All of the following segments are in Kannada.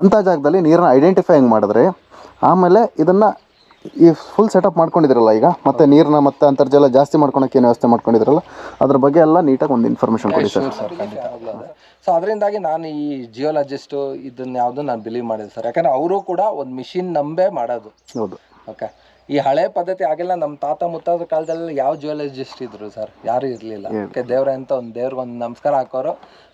ಅಂಥ ಜಾಗದಲ್ಲಿ ನೀರನ್ನ ಐಡೆಂಟಿಫೈ ಹೆಂಗೆ ಮಾಡಿದ್ರಿ ಆಮೇಲೆ ಇದನ್ನು ಈ ಫುಲ್ ಸೆಟಪ್ ಮಾಡ್ಕೊಂಡಿದ್ರಲ್ಲ ಈಗ ಮತ್ತೆ ನೀರನ್ನ ಮತ್ತೆ ಅಂತರ್ಜಲ ಜಾಸ್ತಿ ಮಾಡ್ಕೊಳಕ್ಕೆ ಏನು ವ್ಯವಸ್ಥೆ ಮಾಡ್ಕೊಂಡಿದ್ರಲ್ಲ ಅದ್ರ ಬಗ್ಗೆ ಎಲ್ಲ ನೀಟಾಗಿ ಒಂದು ಇನ್ಫಾರ್ಮೇಷನ್ ಕೊಡಿ ಸರ್. ಸರ್ ಸೊ ಅದರಿಂದಾಗಿ ನಾನು ಈ ಜಿಯೋಲಜಿಸ್ಟು ಇದನ್ನ ಯಾವುದು ನಾನು ಬಿಲೀವ್ ಮಾಡಿದೆ ಸರ್. ಯಾಕಂದ್ರೆ ಅವರು ಕೂಡ ಒಂದು ಮಿಷಿನ್ ನಂಬೇ ಮಾಡೋದು. ಹೌದು. ಓಕೆ ಈ ಹಳೆ ಪದ್ಧತಿ ಆಗಿಲ್ಲ ನಮ್ಮ ತಾತ ಮುತ್ತಾದ ಕಾಲದಲ್ಲಿ ಯಾವ ಜಿಯೋಲಜಿಸ್ಟ್ ಇದ್ರು ಸರ್? ಯಾರು ಇರಲಿಲ್ಲ. ಓಕೆ ದೇವ್ರ ಅಂತ ಒಂದು ದೇವ್ರಿಗೆ ಒಂದು ನಮಸ್ಕಾರ ಹಾಕೋರು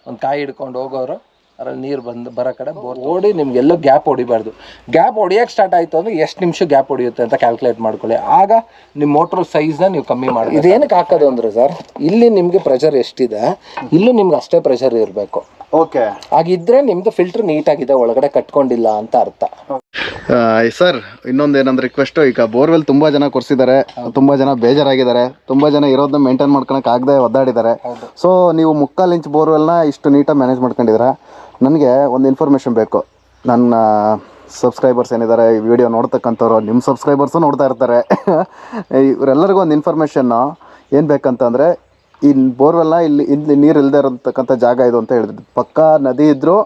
ಒಂದು ಕಾಯಿ ಹಿಡ್ಕೊಂಡು ಹೋಗೋರು ಅದ್ರಲ್ಲಿ ನೀರು ಬಂದು ಬರೋ ಕಡೆ ಬೋರ್ ಓಡಿ ನಿಮ್ಗೆ ಎಲ್ಲೂ ಗ್ಯಾಪ್ ಹೊಡಿಬಾರ್ದು. ಗ್ಯಾಪ್ ಹೊಡಿಯೋಕೆ ಸ್ಟಾರ್ಟ್ ಆಯಿತು ಅಂದ್ರೆ ಎಷ್ಟು ನಿಮಿಷ ಗ್ಯಾಪ್ ಹೊಡಿಯುತ್ತೆ ಅಂತ ಕ್ಯಾಲ್ಕುಲೇಟ್ ಮಾಡ್ಕೊಳ್ಳಿ. ಆಗ ನಿಮ್ಮ ಮೋಟ್ರ್ ಸೈಜ್ನ ನೀವು ಕಮ್ಮಿ ಮಾಡಿ ಇದೇನಕ್ಕೆ ಹಾಕೋದು ಅಂದರೆ ಸರ್ ಇಲ್ಲಿ ನಿಮಗೆ ಪ್ರೆಷರ್ ಎಷ್ಟಿದೆ ಇಲ್ಲೂ ನಿಮ್ಗೆ ಅಷ್ಟೇ ಪ್ರೆಷರ್ ಇರಬೇಕು. ಓಕೆ ಹಾಗಿದ್ರೆ ನಿಮ್ದು ಫಿಲ್ಟರ್ ನೀಟಾಗಿದೆ ಒಳಗಡೆ ಕಟ್ಕೊಂಡಿಲ್ಲ ಅಂತ ಅರ್ಥ. ಸರ್ ಇನ್ನೊಂದು ಏನಂದ್ರೆ ರಿಕ್ವೆಸ್ಟ್ ಈಗ ಬೋರ್ವೆಲ್ ತುಂಬಾ ಜನ ಕೊರ್ಸಿದ್ದಾರೆ ತುಂಬಾ ಜನ ಬೇಜಾರಾಗಿದ್ದಾರೆ ತುಂಬಾ ಜನ ಇರೋದನ್ನ ಮೇಂಟೈನ್ ಮಾಡ್ಕೊಳಕ್ ಆಗದೆ ಒದ್ದಾಡಿದ್ದಾರೆ. ಸೊ ನೀವು ಮುಕ್ಕಾಲ್ ಇಂಚ್ ಬೋರ್ವೆಲ್ನ ಇಷ್ಟು ನೀಟಾಗಿ ಮ್ಯಾನೇಜ್ ಮಾಡ್ಕೊಂಡಿದ್ದೀರಾ? ನನಗೆ ಒಂದು ಇನ್ಫಾರ್ಮೇಷನ್ ಬೇಕು. ನನ್ನ ಸಬ್ಸ್ಕ್ರೈಬರ್ಸ್ ಏನಿದ್ದಾರೆ ಈ ವಿಡಿಯೋ ನೋಡ್ತಕ್ಕಂಥವ್ರು ನಿಮ್ಮ ಸಬ್ಸ್ಕ್ರೈಬರ್ಸು ನೋಡ್ತಾ ಇರ್ತಾರೆ. ಇವರೆಲ್ಲರಿಗೂ ಒಂದು ಇನ್ಫಾರ್ಮೇಷನ್ನು ಏನು ಬೇಕಂತಂದರೆ, ಈ ಬೋರ್ವೆಲ್ಲ ಇಲ್ಲಿ ಇಲ್ಲಿ ನೀರು ಇಲ್ಲದೆ ಇರತಕ್ಕಂಥ ಜಾಗ ಇದು ಅಂತ ಹೇಳಿದ್ರು. ಪಕ್ಕ ನದಿ ಇದ್ದರೂ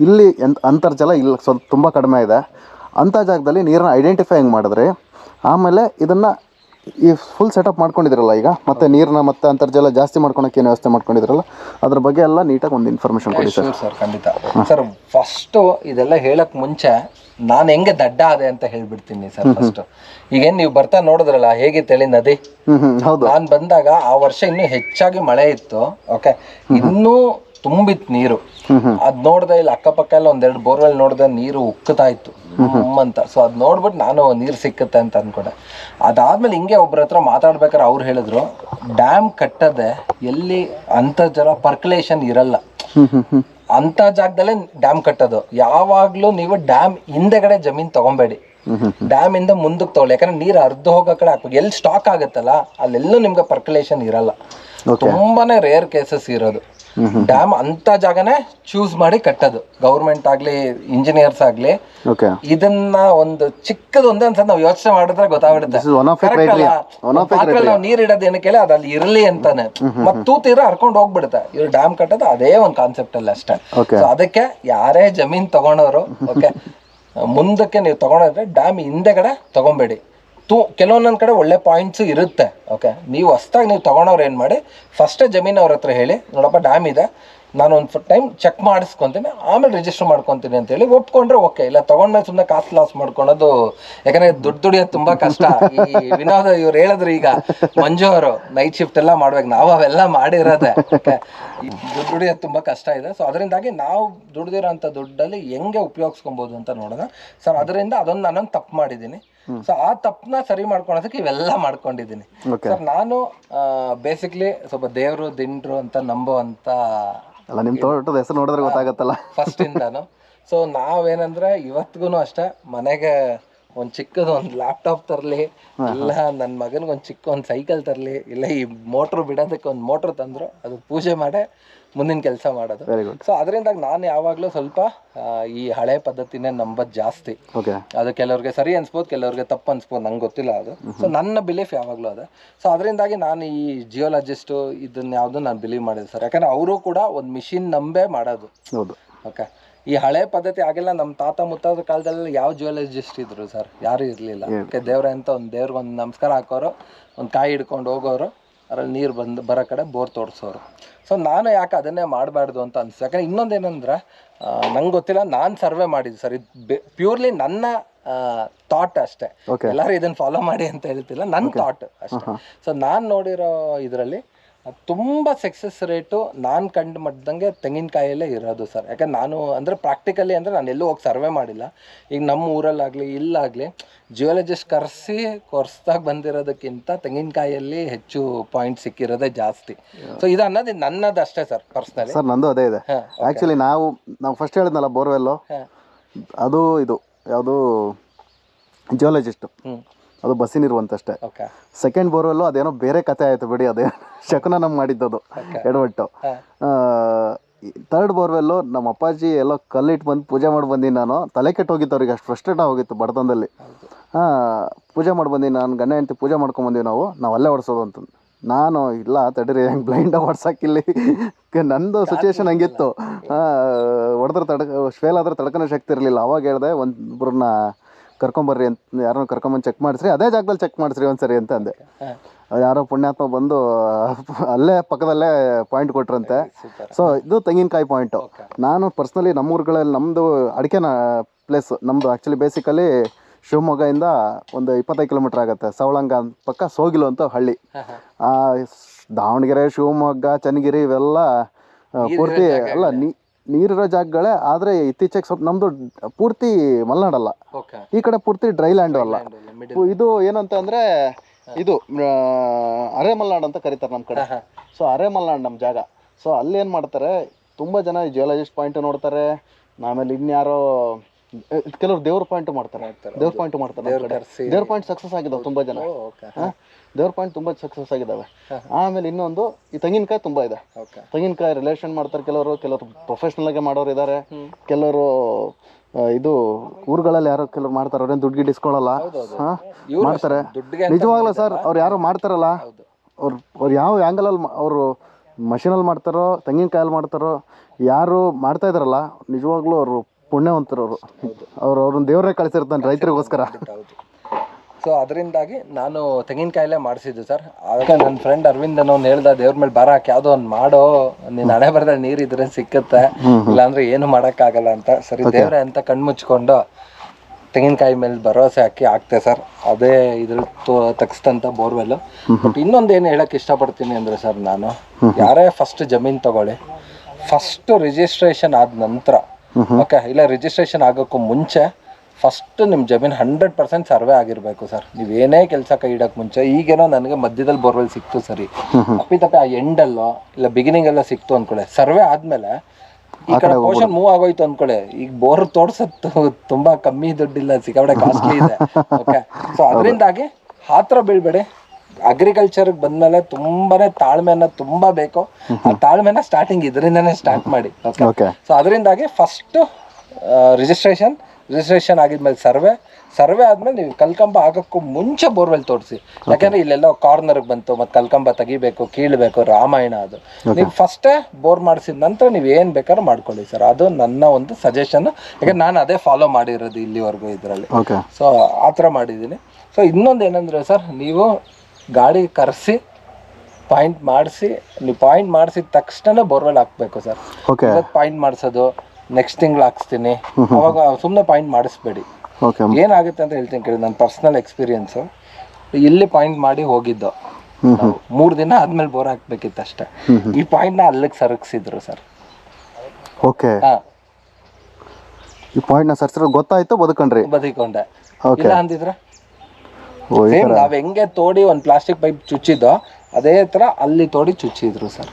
ಇಲ್ಲಿ ಅಂತರ್ಜಲ ಇಲ್ಲಿ, ಸ್ವಲ್ಪ ತುಂಬ ಕಡಿಮೆ ಇದೆ. ಅಂಥ ಜಾಗದಲ್ಲಿ ನೀರನ್ನ ಐಡೆಂಟಿಫೈ ಹೆಂಗೆ ಮಾಡಿದ್ರಿ? ಆಮೇಲೆ ಇದನ್ನು ಈ ಫುಲ್ ಸೆಟಪ್ ಮಾಡ್ಕೊಂಡಿದ್ರಲ್ಲ ಈಗ? ಮತ್ತೆ ನೀರನ್ನ ಮತ್ತೆ ಅಂತರ್ಜಲ ಜಾಸ್ತಿ ಮಾಡ್ಕೊಳಕ್ಕೆ ಏನು ವ್ಯವಸ್ಥೆ ಮಾಡ್ಕೊಂಡಿದ್ರಲ್ಲ? ಅದ್ರ ಬಗ್ಗೆ ಎಲ್ಲ ನೀಟಾಗಿ ಒಂದು ಇನ್ಫಾರ್ಮೇಶನ್ ಕೊಡಿ ಸರ್. ಸರ್ ಖಂಡಿತ. ಸರ್ ಫಸ್ಟು ಇದೆಲ್ಲ ಹೇಳಕ್ ಮುಂಚೆ ನಾನು ಹೆಂಗೆ ದಡ್ಡ ಆದೆ ಅಂತ ಹೇಳ್ಬಿಡ್ತೀನಿ ಸರ್ ಫಸ್ಟ್ ಈಗೇನ್ ನೀವು ಬರ್ತಾ ನೋಡಿದ್ರಲ್ಲ ಹೇಗೆ ತಳಿ ನದಿ? ಹೌದು. ನಾನ್ ಬಂದಾಗ ಆ ವರ್ಷ ಇನ್ನೂ ಹೆಚ್ಚಾಗಿ ಮಳೆ ಇತ್ತು ಓಕೆ ಇನ್ನೂ ತುಂಬಿತ್ ನೀರು. ಅದ್ ನೋಡ್ದೆ ಇಲ್ಲಿ ಅಕ್ಕಪಕ್ಕ ಎಲ್ಲ ಒಂದೆರಡು ಬೋರ್ವೆಲ್ ನೋಡ್ದೆ ನೀರು ಉಕ್ಕತಾ ಇತ್ತು ಅಂತ ಸೊ ಅದ್ ನೋಡ್ಬಿಟ್ಟು ನಾನು ನೀರು ಸಿಕ್ಕತ್ತೆ ಅಂತ ಅನ್ಕೊಂಡೆ. ಅದಾದ್ಮೇಲೆ ಹಿಂಗೆ ಒಬ್ರ ಹತ್ರ ಮಾತಾಡ್ಬೇಕಾದ್ರೆ ಅವ್ರು ಹೇಳಿದ್ರು ಡ್ಯಾಮ್ ಕಟ್ಟದೆ ಎಲ್ಲಿ ಅಂತರ್ಜಲ ಪರ್ಕುಲೇಷನ್ ಇರಲ್ಲ. ಅಂತ ಜಾಗದಲ್ಲೇ ಡ್ಯಾಮ್ ಕಟ್ಟೋದು. ಯಾವಾಗ್ಲೂ ನೀವು ಡ್ಯಾಮ್ ಹಿಂದೆಗಡೆ ಜಮೀನ್ ತಗೊಂಬೇಡಿ. ಡ್ಯಾಮ್ ಇಂದ ಮುಂದಕ್ಕೆ ತಗೊಳ್ಳಿ. ಯಾಕಂದ್ರೆ ನೀರು ಅರ್ಧ ಹೋಗೋ ಕಡೆ ಹಾಕ್ಬೇಕು ಎಲ್ಲಿ ಸ್ಟಾಕ್ ಆಗುತ್ತಲ್ಲ ಅಲ್ಲೆಲ್ಲೂ ನಿಮ್ಗೆ ಪರ್ಕುಲೇಷನ್ ಇರಲ್ಲ. ತುಂಬಾನೇ ರೇರ್ ಕೇಸಸ್ ಇರೋದು. ಡ್ಯಾಮ್ ಅಂತ ಜಾಗನೇ ಚೂಸ್ ಮಾಡಿ ಕಟ್ಟೋದು. ಗೌರ್ಮೆಂಟ್ ಆಗ್ಲಿ ಇಂಜಿನಿಯರ್ಸ್ ಆಗ್ಲಿ. ಇದನ್ನ ಒಂದು ಚಿಕ್ಕದು ಒಂದೇ ನಾವು ಯೋಚನೆ ಮಾಡಿದ್ರೆ ಗೊತ್ತಾಗ್ಬಿಡುತ್ತೆ. ನಾವು ನೀರ್ ಇಡೋದು ಏನಕ್ಕೆ ಹೇಳಿ ಅದು ಅಲ್ಲಿ ಇರ್ಲಿ ಅಂತಾನೆ. ಮತ್ ತೂತೀರ ಹರ್ಕೊಂಡು ಹೋಗ್ಬಿಡುತ್ತೆ. ಇವ್ರು ಡ್ಯಾಮ್ ಕಟ್ಟೋದು ಅದೇ ಒಂದ್ ಕಾನ್ಸೆಪ್ಟ್ ಅಲ್ಲಿ ಅಷ್ಟೇ. ಅದಕ್ಕೆ ಯಾರೇ ಜಮೀನ್ ತಗೊಳೋರು ಓಕೆ ಮುಂದಕ್ಕೆ ನೀವು ತಗೊಂಡ್ರೆ ಡ್ಯಾಮ್ ಹಿಂದೆಗಡೆ ತಗೊಂಬೇಡಿ. ತು ಕೆಲವೊಂದೊಂದು ಕಡೆ ಒಳ್ಳೆ ಪಾಯಿಂಟ್ಸು ಇರುತ್ತೆ ಓಕೆ ನೀವು ಹೊಸ್ದಾಗಿ ನೀವು ತೊಗೊಂಡವ್ರು ಏನು ಮಾಡಿ ಫಸ್ಟೇ ಜಮೀನು ಅವ್ರ ಹತ್ರ ಹೇಳಿ, ನೋಡಪ್ಪ ಡ್ಯಾಮ್ ಇದೆ, ನಾನು ಒಂದು ಟೈಮ್ ಚೆಕ್ ಮಾಡಿಸ್ಕೊತೀನಿ, ಆಮೇಲೆ ರಿಜಿಸ್ಟರ್ ಮಾಡ್ಕೊತೀನಿ ಅಂತೇಳಿ ಒಪ್ಕೊಂಡ್ರೆ ಓಕೆ ಇಲ್ಲ, ತೊಗೊಂಡ್ಮೇಲೆ ಸುಮ್ಮನೆ ಕಾಸು ಲಾಸ್ ಮಾಡ್ಕೊಳೋದು, ಯಾಕಂದರೆ ದುಡ್ಡು ದುಡಿಯೋದು ತುಂಬ ಕಷ್ಟ. ಈ ವಿನೋದ ಇವ್ರು ಹೇಳಿದ್ರು ಈಗ, ಮಂಜು ಅವರು ನೈಟ್ ಶಿಫ್ಟ್ ಎಲ್ಲ ಮಾಡ್ಬೇಕು, ನಾವು ಅವೆಲ್ಲ ಮಾಡಿರೋದೆ ಓಕೆ ದುಡ್ಡು ದುಡಿಯೋದು ತುಂಬಾ ಕಷ್ಟ ಇದೆ. ಸೊ ಅದರಿಂದಾಗಿ ನಾವು ಅಂತ ದುಡ್ಡಲ್ಲಿ ಹೆಂಗೆ ಉಪಯೋಗಿಸ್ಕೊಬೋದು ಅಂತ ನೋಡೋಣ. ಸರ್ ಅದರಿಂದ ಅದೊಂದು ನಾನೊಂದು ತಪ್ಪು ಮಾಡಿದ್ದೀನಿ. ಸೊ ಆ ತಪ್ಪನ್ನ ಸರಿ ಮಾಡ್ಕೊಳೋದಕ್ಕೆ ಇವೆಲ್ಲ ಮಾಡ್ಕೊಂಡಿದ್ದೀನಿ. ಸರ್ ನಾನು ಬೇಸಿಕ್ಲಿ ಸ್ವಲ್ಪ ದೇವರು ದಿಂಡ್ರು ಅಂತ ನಂಬೋ ಅಂತ ಅಲ್ಲ ನಿಮ್ಮ ತೋಟದ ಹೆಸರು ನೋಡಿದ್ರೆ ಗೊತ್ತಾಗತ್ತಲ್ಲ. ಸೊ ನಾವೇನಂದ್ರೆ ಇವತ್ತಿಗೂ ಅಷ್ಟೇ ಮನೆಗೆ ಒಂದ್ ಚಿಕ್ಕದು ಒಂದ್ ಲ್ಯಾಪ್ಟಾಪ್ ತರ್ಲಿ ಇಲ್ಲ ನನ್ನ ಮಗನಿಗೆ ಒಂದು ಚಿಕ್ಕ ಒಂದು ಸೈಕಲ್ ತರ್ಲಿ ಇಲ್ಲ ಈ ಮೋಟ್ರ್ ಬಿಡೋದಕ್ಕೆ ಒಂದು ಮೋಟರ್ ತಂದ್ರು ಅದು ಪೂಜೆ ಮಾಡೇ ಮುಂದಿನ ಕೆಲಸ ಮಾಡೋದು. ಸೊ ಅದರಿಂದ ನಾನು ಯಾವಾಗಲೂ ಸ್ವಲ್ಪ ಈ ಹಳೆ ಪದ್ಧತಿನೇ ನಂಬೋದು ಜಾಸ್ತಿ. ಅದು ಕೆಲವ್ರಿಗೆ ಸರಿ ಅನ್ಸ್ಬೋದು ಕೆಲವ್ರಿಗೆ ತಪ್ಪು ಅನ್ಸ್ಬೋದು ನಂಗೆ ಗೊತ್ತಿಲ್ಲ ಅದು. ಸೊ ನನ್ನ ಬಿಲೀಫ್ ಯಾವಾಗಲೂ ಅದ. ಸೊ ಅದರಿಂದಾಗಿ ನಾನು ಈ ಜಿಯೋಲಜಿಸ್ಟು ಇದನ್ನ ಯಾವ್ದು ನಾನು ಬಿಲೀವ್ ಮಾಡಿದೆ ಸರ್ ಯಾಕಂದ್ರೆ ಅವರು ಕೂಡ ಒಂದು ಮಿಷಿನ್ ನಂಬೇ ಮಾಡೋದು. ಓಕೆ ಈ ಹಳೆ ಪದ್ಧತಿ ಆಗಿಲ್ಲ ನಮ್ಮ ತಾತ ಮುತ್ತಾದ ಕಾಲದಲ್ಲಿ ಯಾವ ಜ್ಯುವೆಲಜಿಸ್ಟ್ ಇದ್ರು ಸರ್ ಯಾರು ಇರಲಿಲ್ಲ. ಅದಕ್ಕೆ ದೇವ್ರ ಅಂತ ಒಂದು ದೇವ್ರಿಗೆ ಒಂದು ನಮಸ್ಕಾರ ಹಾಕೋರು ಒಂದು ಕಾಯಿ ಹಿಡ್ಕೊಂಡು ಹೋಗೋರು ಅದ್ರಲ್ಲಿ ನೀರು ಬಂದು ಬರೋ ಕಡೆ ಬೋರ್ ತೋರಿಸೋರು. ಸೊ ನಾನು ಯಾಕೆ ಅದನ್ನೇ ಮಾಡಬಾರ್ದು ಅಂತ ಅನ್ಸುತ್ತೆ ಯಾಕಂದ್ರೆ ಇನ್ನೊಂದೇನೆಂದ್ರೆ ನಂಗೆ ಗೊತ್ತಿಲ್ಲ ನಾನು ಸರ್ವೆ ಮಾಡಿದ್ದು ಸರ್ ಇದು ಪ್ಯೂರ್ಲಿ ನನ್ನ ಥಾಟ್ ಅಷ್ಟೇ. ಎಲ್ಲರೂ ಇದನ್ನು ಫಾಲೋ ಮಾಡಿ ಅಂತ ಹೇಳ್ತಿಲ್ಲ ನನ್ನ ಥಾಟ್ ಅಷ್ಟೇ. ಸೊ ನಾನು ನೋಡಿರೋ ಇದರಲ್ಲಿ ತುಂಬ ಸಕ್ಸಸ್ ರೇಟು ನಾನು ಕಂಡು ಮಟ್ಟದಂಗೆ ತೆಂಗಿನಕಾಯಲ್ಲೇ ಇರೋದು ಸರ್ ಯಾಕಂದ್ರೆ ನಾನು ಅಂದರೆ ಪ್ರಾಕ್ಟಿಕಲಿ ಅಂದರೆ ನಾನು ಎಲ್ಲೂ ಹೋಗಿ ಸರ್ವೆ ಮಾಡಿಲ್ಲ. ಈಗ ನಮ್ಮ ಊರಲ್ಲಾಗಲಿ ಇಲ್ಲಾಗಲಿ ಜಿಯೋಲಜಿಸ್ಟ್ ಕರೆಸಿ ಕೊರ್ಸ್ದಾಗ ಬಂದಿರೋದಕ್ಕಿಂತ ತೆಂಗಿನಕಾಯಲ್ಲಿ ಹೆಚ್ಚು ಪಾಯಿಂಟ್ ಸಿಕ್ಕಿರೋದೇ ಜಾಸ್ತಿ. ಸೊ ಇದು ಅನ್ನೋದು ನನ್ನದು ಅಷ್ಟೇ ಸರ್ ಪರ್ಸ್ನಲಿ ಸರ್ ನಂದು ಅದೇ ಇದೆ. ಆ್ಯಕ್ಚುಲಿ ನಾವು ನಾವು ಫಸ್ಟ್ ಹೇಳಿದ್ನಲ್ಲ ಬೋರ್ವೆಲ್ಲು ಅದು ಇದು ಯಾವುದು ಜಿಯೋಲಜಿಸ್ಟು ಹ್ಞೂ ಅದು ಬಸ್ಸಿನಿರುವಂತಷ್ಟೇ ಓಕೆ. ಸೆಕೆಂಡ್ ಬೋರ್ವೆಲ್ಲು ಅದೇನೋ ಬೇರೆ ಕತೆ ಆಯಿತು ಬಿಡಿ ಅದೇ ಶಕುನ ನಮ್ಗೆ ಮಾಡಿದ್ದದು ಎಡವಟ್ಟು. ತರ್ಡ್ ಬೋರ್ವೆಲ್ಲು ನಮ್ಮ ಅಪ್ಪಾಜಿ ಎಲ್ಲೋ ಕಲ್ಲಿಟ್ಟು ಬಂದು ಪೂಜೆ ಮಾಡಿ ಬಂದೀನಿ ನಾನು. ತಲೆ ಕೆಟ್ಟು ಹೋಗಿತ್ತು ಅವ್ರಿಗೆ ಅಷ್ಟು ಫ್ರಸ್ಟ್ರೇಟ್ ಹೋಗಿತ್ತು ಬಡತನದಲ್ಲಿ. ಹಾಂ ಪೂಜೆ ಮಾಡಿ ಬಂದೀನಿ ನಾನು ಗಂಡ ಹೆಂಡತಿ ಪೂಜೆ ಮಾಡ್ಕೊಂಬಂದಿವಿ ನಾವು ನಾವು ಅಲ್ಲೇ ಹೊಡ್ಸೋದು ಅಂತ. ನಾನು ಇಲ್ಲ ತಡೀರಿ ಹೆಂಗೆ ಬ್ಲೈಂಡ್ ಹೊಡ್ಸಕ್ಕಿಲ್ಲಿ ನಂದು ಸಿಚುವೇಶನ್ ಹಂಗಿತ್ತು. ಹೊಡೆದ್ರೆ ತಡ ಫೇಲ್ ಆದ್ರೆ ತಡ್ಕೊನೇ ಶಕ್ತಿ ಇರಲಿಲ್ಲ. ಅವಾಗ ಹೇಳ್ದೆ ಒಂದಿಬ್ರನ್ನ ಕರ್ಕೊಂಬರ್ರಿ ಅಂತ ಯಾರೋ ಕರ್ಕೊಂಬಂದು ಚೆಕ್ ಮಾಡಿಸ್ರಿ ಅದೇ ಜಾಗದಲ್ಲಿ ಚೆಕ್ ಮಾಡಿಸ್ರಿ ಒಂದ್ಸರಿ ಅಂತ ಅಂದೆ. ಯಾರೋ ಪುಣ್ಯಾತ್ಮ ಬಂದು ಅಲ್ಲೇ ಪಕ್ಕದಲ್ಲೇ ಪಾಯಿಂಟ್ ಕೊಟ್ರಂತೆ. ಸೊ ಇದು ತೆಂಗಿನಕಾಯಿ ಪಾಯಿಂಟು ನಾನು ಪರ್ಸ್ನಲಿ ನಮ್ಮೂರುಗಳಲ್ಲಿ ನಮ್ಮದು ಅಡಿಕೆನ ಪ್ಲೇಸ್ ನಮ್ಮದು ಆ್ಯಕ್ಚುಲಿ ಬೇಸಿಕಲಿ ಶಿವಮೊಗ್ಗದಿಂದ ಒಂದು ಇಪ್ಪತ್ತೈದು ಕಿಲೋಮೀಟ್ರ್ ಆಗುತ್ತೆ. ಸವಳಂಗ ಅಂತ ಪಕ್ಕ ಸೋಗಿಲು ಅಂತ ಹಳ್ಳಿ. ದಾವಣಗೆರೆ ಶಿವಮೊಗ್ಗ ಚನ್ನಗಿರಿ ಇವೆಲ್ಲ ಪೂರ್ತಿ ಅಲ್ಲ ನೀ ನೀರಿರೋ ಜಾಗಗಳೇ ಆದರೆ ಇತ್ತೀಚೆಗೆ ಸ್ವಲ್ಪ ನಮ್ದು ಪೂರ್ತಿ ಮಲೆನಾಡಲ್ಲ. ಓಕೆ ಈ ಕಡೆ ಪೂರ್ತಿ ಡ್ರೈ ಲ್ಯಾಂಡು ಅಲ್ಲ. ಇದು ಏನಂತ ಅಂದ್ರೆ ಇದು ಅರೆ ಮಲ್ನಾಡ್ ಅಂತ ಕರೀತಾರೆ ನಮ್ ಕಡೆ. ಸೊ ಅರೆ ಮಲ್ನಾಡ್ ನಮ್ಮ ಜಾಗ. ಸೊ ಅಲ್ಲಿ ಏನು ಮಾಡ್ತಾರೆ ತುಂಬಾ ಜನ ಜಿಯಾಲಜಿಸ್ಟ್ ಪಾಯಿಂಟ್ ನೋಡ್ತಾರೆ. ಆಮೇಲೆ ಇನ್ಯಾರೋ ಕೆಲವರು ದೇವ್ರ ಪಾಯಿಂಟ್ ಮಾಡ್ತಾರೆ. ದೇವ್ರ ಪಾಯಿಂಟ್ ಮಾಡ್ತಾರೆ. ದೇವ್ರ ಪಾಯಿಂಟ್ ಸಕ್ಸಸ್ ಆಗಿದಾವೆ ತುಂಬಾ ಜನ? ದೇವ್ರ ಪಾಯಿಂಟ್ ತುಂಬ ಸಕ್ಸಸ್ ಆಗಿದ್ದಾವೆ. ಆಮೇಲೆ ಇನ್ನೊಂದು ಈ ತೆಂಗಿನಕಾಯಿ ತುಂಬ ಇದೆ. ತೆಂಗಿನಕಾಯಿ ರಿಲೇಷನ್ ಮಾಡ್ತಾರೆ ಕೆಲವರು ಕೆಲವರು ಪ್ರೊಫೆಷನಲ್ ಆಗಿ ಮಾಡೋರು ಇದ್ದಾರೆ ಕೆಲವರು ಇದು ಊರುಗಳಲ್ಲಿ ಯಾರೋ ಕೆಲವರು ಮಾಡ್ತಾರೆ ಅವ್ರೇನು ದುಡ್ಡು ಗಿಡ್ಡು ಇಸ್ಕೊಳ್ಳಲ್ಲ? ಮಾಡ್ತಾರೆ. ನಿಜವಾಗ್ಲ ಸರ್ ಅವ್ರು ಯಾರು ಮಾಡ್ತಾರಲ್ಲ? ಅವ್ರು ಅವ್ರು ಯಾವ ಆ್ಯಂಗಲಲ್ಲಿ ಅವರು ಮಷಿನಲ್ಲಿ ಮಾಡ್ತಾರೋ ತೆಂಗಿನಕಾಯಲ್ಲಿ ಮಾಡ್ತಾರೋ ಯಾರು ಮಾಡ್ತಾ ಇದಾರಲ್ಲ ನಿಜವಾಗ್ಲೂ ಅವರು ಪುಣ್ಯವಂತರು ಅವರು. ಅವ್ರು ಅವ್ರನ್ನ ದೇವರೇ ಕಳಿಸಿರ್ತಾನೆ ರೈತರಿಗೋಸ್ಕರ. ಸೊ ಅದರಿಂದಾಗಿ ನಾನು ತೆಂಗಿನಕಾಯಲ್ಲೇ ಮಾಡಿಸಿದ್ದು ಸರ್. ಆಗ ನನ್ನ ಫ್ರೆಂಡ್ ಅರವಿಂದ್ ಅನ್ನೋನ್ ಹೇಳ್ದ ದೇವ್ರ ಮೇಲೆ ಬರ ಹಾಕಿ ಯಾವುದೋ ಒಂದು ಮಾಡೋ. ನೀನ್ ಹಣೆ ಬರದ ನೀರು ಇದ್ರೆ ಸಿಕ್ಕತ್ತೆ. ಇಲ್ಲಾಂದ್ರೆ ಏನು ಮಾಡೋಕ್ಕಾಗಲ್ಲ ಅಂತ. ಸರಿ ದೇವ್ರೆ ಅಂತ ಕಣ್ಮುಚ್ಕೊಂಡು ತೆಂಗಿನಕಾಯಿ ಮೇಲೆ ಭರವಸೆ ಹಾಕಿ ಹಾಕ್ತೆ ಸರ್. ಅದೇ ಇದ್ರ ತಗ್ಸ್ತಂತ ಬೋರ್ವೆಲ್ ಬಟ್ ಇನ್ನೊಂದು ಏನು ಹೇಳಕ್ ಇಷ್ಟಪಡ್ತೀನಿ ಅಂದ್ರೆ ಸರ್ ನಾನು ಯಾರೇ ಫಸ್ಟ್ ಜಮೀನ್ ತಗೊಳ್ಳಿ. ಫಸ್ಟ್ ರಿಜಿಸ್ಟ್ರೇಷನ್ ಆದ ನಂತರ ಓಕೆ ಇಲ್ಲ ರಿಜಿಸ್ಟ್ರೇಷನ್ ಆಗೋಕ್ಕೂ ಮುಂಚೆ ಫಸ್ಟ್ ನಿಮ್ಮ ಜಮೀನು ಹಂಡ್ರೆಡ್ ಪರ್ಸೆಂಟ್ ಸರ್ವೆ ಆಗಿರಬೇಕು ಸರ್ ನೀವೇನೇ ಕೆಲಸ ಕೈ ಇಡೋಕೆ ಮುಂಚೆ ಈಗೇನೋ ನನಗೆ ಮಧ್ಯದಲ್ಲಿ ಬೋರ್ವೆಲ್ ಸಿಕ್ತು ಸರಿ. ಅಪ್ಪಿತಪ್ಪಿ ಆ ಎಂಡಲ್ಲೋ ಇಲ್ಲ ಬಿಗಿನಿಂಗ್ ಎಲ್ಲ ಸಿಕ್ತು ಅನ್ಕೊಳ್ಳಿ ಸರ್ವೆ ಆದ್ಮೇಲೆ ಈ ಕಡೆ ಪೋಷನ್ ಮೂವ್ ಆಗೋಯ್ತು ಅನ್ಕೊಳ್ಳಿ ಈಗ ಬೋರ್ ತೋಡ್ಸತ್ತು ತುಂಬಾ ಕಮ್ಮಿ ದುಡ್ಡಿಲ್ಲ ಸಿಕ್ಕಾಬಡೆ ಕಾಸ್ಟ್ಲಿ ಇದೆ. ಓಕೆ ಸೊ ಅದರಿಂದಾಗಿ ಹಾತ್ರ ಬೀಳ್ಬೇಡಿ. ಅಗ್ರಿಕಲ್ಚರ್ ಬಂದ್ಮೇಲೆ ತುಂಬಾನೇ ತಾಳ್ಮೆನ ತುಂಬಾ ಬೇಕು. ಆ ತಾಳ್ಮೆನ ಸ್ಟಾರ್ಟಿಂಗ್ ಇದರಿಂದನೇ ಸ್ಟಾರ್ಟ್ ಮಾಡಿ. ಓಕೆ ಸೊ ಅದರಿಂದಾಗಿ ಫಸ್ಟ್ ರಿಜಿಸ್ಟ್ರೇಷನ್ ರಿಜಿಸ್ಟ್ರೇಷನ್ ಆಗಿದ್ಮೇಲೆ ಸರ್ವೆ ಸರ್ವೆ ಆದ್ಮೇಲೆ ನೀವು ಕಲ್ಕಂಬ ಆಗೋಕ್ಕೂ ಮುಂಚೆ ಬೋರ್ವೆಲ್ ತೋರಿಸಿ. ಯಾಕಂದ್ರೆ ಇಲ್ಲೆಲ್ಲ ಕಾರ್ನರ್ಗೆ ಬಂತು ಮತ್ತೆ ಕಲ್ಕಂಬ ತೆಗಿಬೇಕು ಕೀಳ್ಬೇಕು ರಾಮಾಯಣ ಅದು. ನೀವು ಫಸ್ಟೇ ಬೋರ್ ಮಾಡಿಸಿದ ನಂತರ ನೀವು ಏನು ಬೇಕಾದ್ರೂ ಮಾಡ್ಕೊಳ್ಳಿ ಸರ್. ಅದು ನನ್ನ ಒಂದು ಸಜೆಷನ್ ಯಾಕಂದ್ರೆ ನಾನು ಅದೇ ಫಾಲೋ ಮಾಡಿರೋದು ಇಲ್ಲಿವರೆಗೂ ಇದರಲ್ಲಿ. ಸೊ ಆ ಥರ ಮಾಡಿದ್ದೀನಿ. ಸೊ ಇನ್ನೊಂದು ಏನಂದ್ರೆ ಸರ್ ನೀವು ಗಾಡಿ ಕರೆಸಿ ಪಾಯಿಂಟ್ ಮಾಡಿಸಿ ನೀವು ಪಾಯಿಂಟ್ ಮಾಡಿಸಿದ ತಕ್ಷಣ ಬೋರ್ವೆಲ್ ಹಾಕ್ಬೇಕು ಸರ್. ಪಾಯಿಂಟ್ ಮಾಡಿಸೋದು ನೆಕ್ಸ್ಟ್ ತಿಂಗಳು ಹಾಕ್ಸ್ತೀನಿ. ಅವಾಗ ಸುಮ್ಮನೆ ಪಾಯಿಂಟ್ ಮಾಡಿಸ್ಬೇಡಿ. ಓಕೆ ಏನಾಗುತ್ತೆ ಅಂತ ಹೇಳ್ತೀನಿ ಕೇಳಿ ನನ್ನ ಪರ್ಸ್ನಲ್ ಎಕ್ಸ್ಪೀರಿಯನ್ಸು ಇಲ್ಲಿ ಪಾಯಿಂಟ್ ಮಾಡಿ ಹೋಗಿದ್ದು. ಮೂರು ದಿನ ಆದ್ಮೇಲೆ ಬೋರ್ ಹಾಕ್ಬೇಕಿತ್ತು ಅಷ್ಟೇ. ಈ ಪಾಯಿಂಟ್ನ ಅಲ್ಲಿಗೆ ಸರಗಿಸಿದ್ರು ಸರ್. ಓಕೆ ಈ ಪಾಯಿಂಟ್ನ ಸರ್ಸರ್ ಗೊತ್ತಾಯ್ತು ಬದುಕೊಂಡ್ರಿ. ಬದುಕೊಂಡೆ. ಇಲ್ಲ ಅಂದಿದ್ರೆ? ನಾವ್ ಹೆಂಗೆ ತೋಡಿ ಒಂದು ಪ್ಲಾಸ್ಟಿಕ್ ಪೈಪ್ ಚುಚ್ಚಿದ್ದೋ ಅದೇ ತರ ಅಲ್ಲಿ ತೋಡಿ ಚುಚ್ಚಿದ್ರು ಸರ್.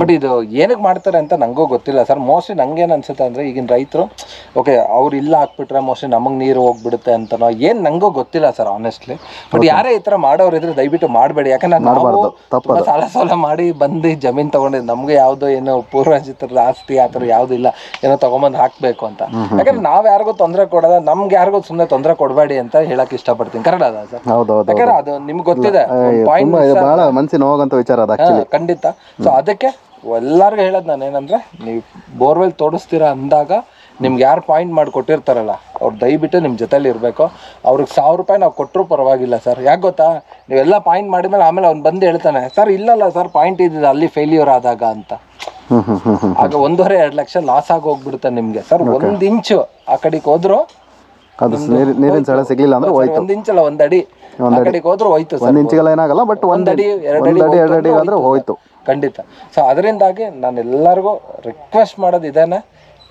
ಬಟ್ ಇದು ಏನಕ್ಕೆ ಮಾಡ್ತಾರೆ ಅಂತ ನಂಗೂ ಗೊತ್ತಿಲ್ಲ. ಸರ್ ಮೋಸ್ಟ್ಲಿ ನಂಗೇನು ಅನ್ಸುತ್ತೆ ಅಂದ್ರೆ ಈಗಿನ ರೈತರು ಓಕೆ ಅವ್ರು ಇಲ್ಲ ಹಾಕ್ಬಿಟ್ರೆ ಮೋಸ್ಟ್ಲಿ ನಮಗೆ ನೀರು ಹೋಗ್ಬಿಡುತ್ತೆ ಅಂತನೋ ಏನು ನಂಗೂ ಗೊತ್ತಿಲ್ಲ ಸರ್ ಆನೆಸ್ಟ್ಲಿ ಬಟ್ ಯಾರೇ ಈ ಥರ ಮಾಡೋರು ಇದ್ರೆ ದಯವಿಟ್ಟು ಮಾಡಬೇಡಿ. ಯಾಕಂದ್ರೆ ನಾವು ಸಾಲ ಸಾಲ ಮಾಡಿ ಬಂದು ಜಮೀನ್ ತಗೊಂಡಿದ್ದು ನಮ್ಗೆ ಯಾವುದೋ ಏನೋ ಪೂರ್ವಜಿತರ ಆಸ್ತಿ ಆ ಥರ ಯಾವುದೂ ಇಲ್ಲ ಏನೋ ತೊಗೊಂಬಂದು ಹಾಕ್ಬೇಕು ಅಂತ. ಯಾಕಂದ್ರೆ ನಾವ್ ಯಾರಿಗೂ ತೊಂದರೆ ಕೊಡೋದ ನಮ್ಗೆ ಯಾರಿಗೂ ಸುಮ್ಮನೆ ತೊಂದರೆ ಕೊಡಬೇಡಿ ಅಂತ ಹೇಳಕ್ ಇಷ್ಟಪಡ್ತೀನಿ. ಕರೆಕ್ಟ್ ಅದ ಸರ್ ಯಾಕಂದ್ರೆ ಅದು ನಿಮ್ಗೆ ಗೊತ್ತಿದೆ. ಪಾಯಿಂಟ್ ಮನಸ್ಸಿನ ಹೋಗಂತ ವಿಚಾರ ಅದು ಖಂಡಿತ. ಸೊ ಅದಕ್ಕೆ ಎಲ್ಲರಿಗೂ ಹೇಳೋದು ನಾನು ಏನಂದ್ರೆ ನೀವು ಬೋರ್ವೆಲ್ ತೋಡಿಸ್ತೀರಾ ಅಂದಾಗ ನಿಮ್ಗೆ ಯಾರು ಪಾಯಿಂಟ್ ಮಾಡಿ ಕೊಟ್ಟಿರ್ತಾರಲ್ಲ ಅವ್ರು ದಯವಿಟ್ಟು ನಿಮ್ಮ ಜೊತೆಲಿ ಇರಬೇಕು. ಅವ್ರಿಗೆ ಸಾವಿರ ರೂಪಾಯಿ ನಾವು ಕೊಟ್ಟರು ಪರವಾಗಿಲ್ಲ ಸರ್. ಯಾಕೆ ಗೊತ್ತಾ? ನೀವೆಲ್ಲ ಪಾಯಿಂಟ್ ಮಾಡಿದ್ಮೇಲೆ ಆಮೇಲೆ ಅವ್ನು ಬಂದು ಹೇಳ್ತಾನೆ ಸರ್ ಇಲ್ಲಲ್ಲ ಸರ್ ಪಾಯಿಂಟ್ ಇದ್ದಿದ್ದು ಅಲ್ಲಿ ಫೇಲ್ಯೂರ್ ಆದಾಗ ಅಂತ. ಆಗ ಒಂದೂವರೆ ಎರಡು ಲಕ್ಷ ಲಾಸ್ ಆಗಿ ಹೋಗ್ಬಿಡುತ್ತೆ ನಿಮಗೆ. ಸರ್ ಒಂದು ಇಂಚು ಆ ಕಡೆಗೆ ಹೋದ್ರು ನೀರಿನ ಸಿಗ್ಲಿಲ್ಲ ಅಂದ್ರೆ ಒಂದ್ ಇಂಚಲ್ಲ ಒಂದು ಅಡಿ. ಆ ಕಡೆಗೆ ಹೋದ್ರು ಹೋಯ್ತು ಒಂದು ಇಂಚಿಗೆಲ್ಲ ಏನಾಗಲ್ಲ ಬಟ್ ಒಂದು ಒಂದ್ ಅಡಿ ಎರಡು ಒಂದು ಅಡಿ ಎರಡು ಅಡಿ ಹೋಯ್ತು. ಖಂಡಿತ. ಸೊ ಅದರಿಂದಾಗಿ ನಾನು ಎಲ್ಲರಿಗೂ ರಿಕ್ವೆಸ್ಟ್ ಮಾಡೋದು ಇದೇನೆ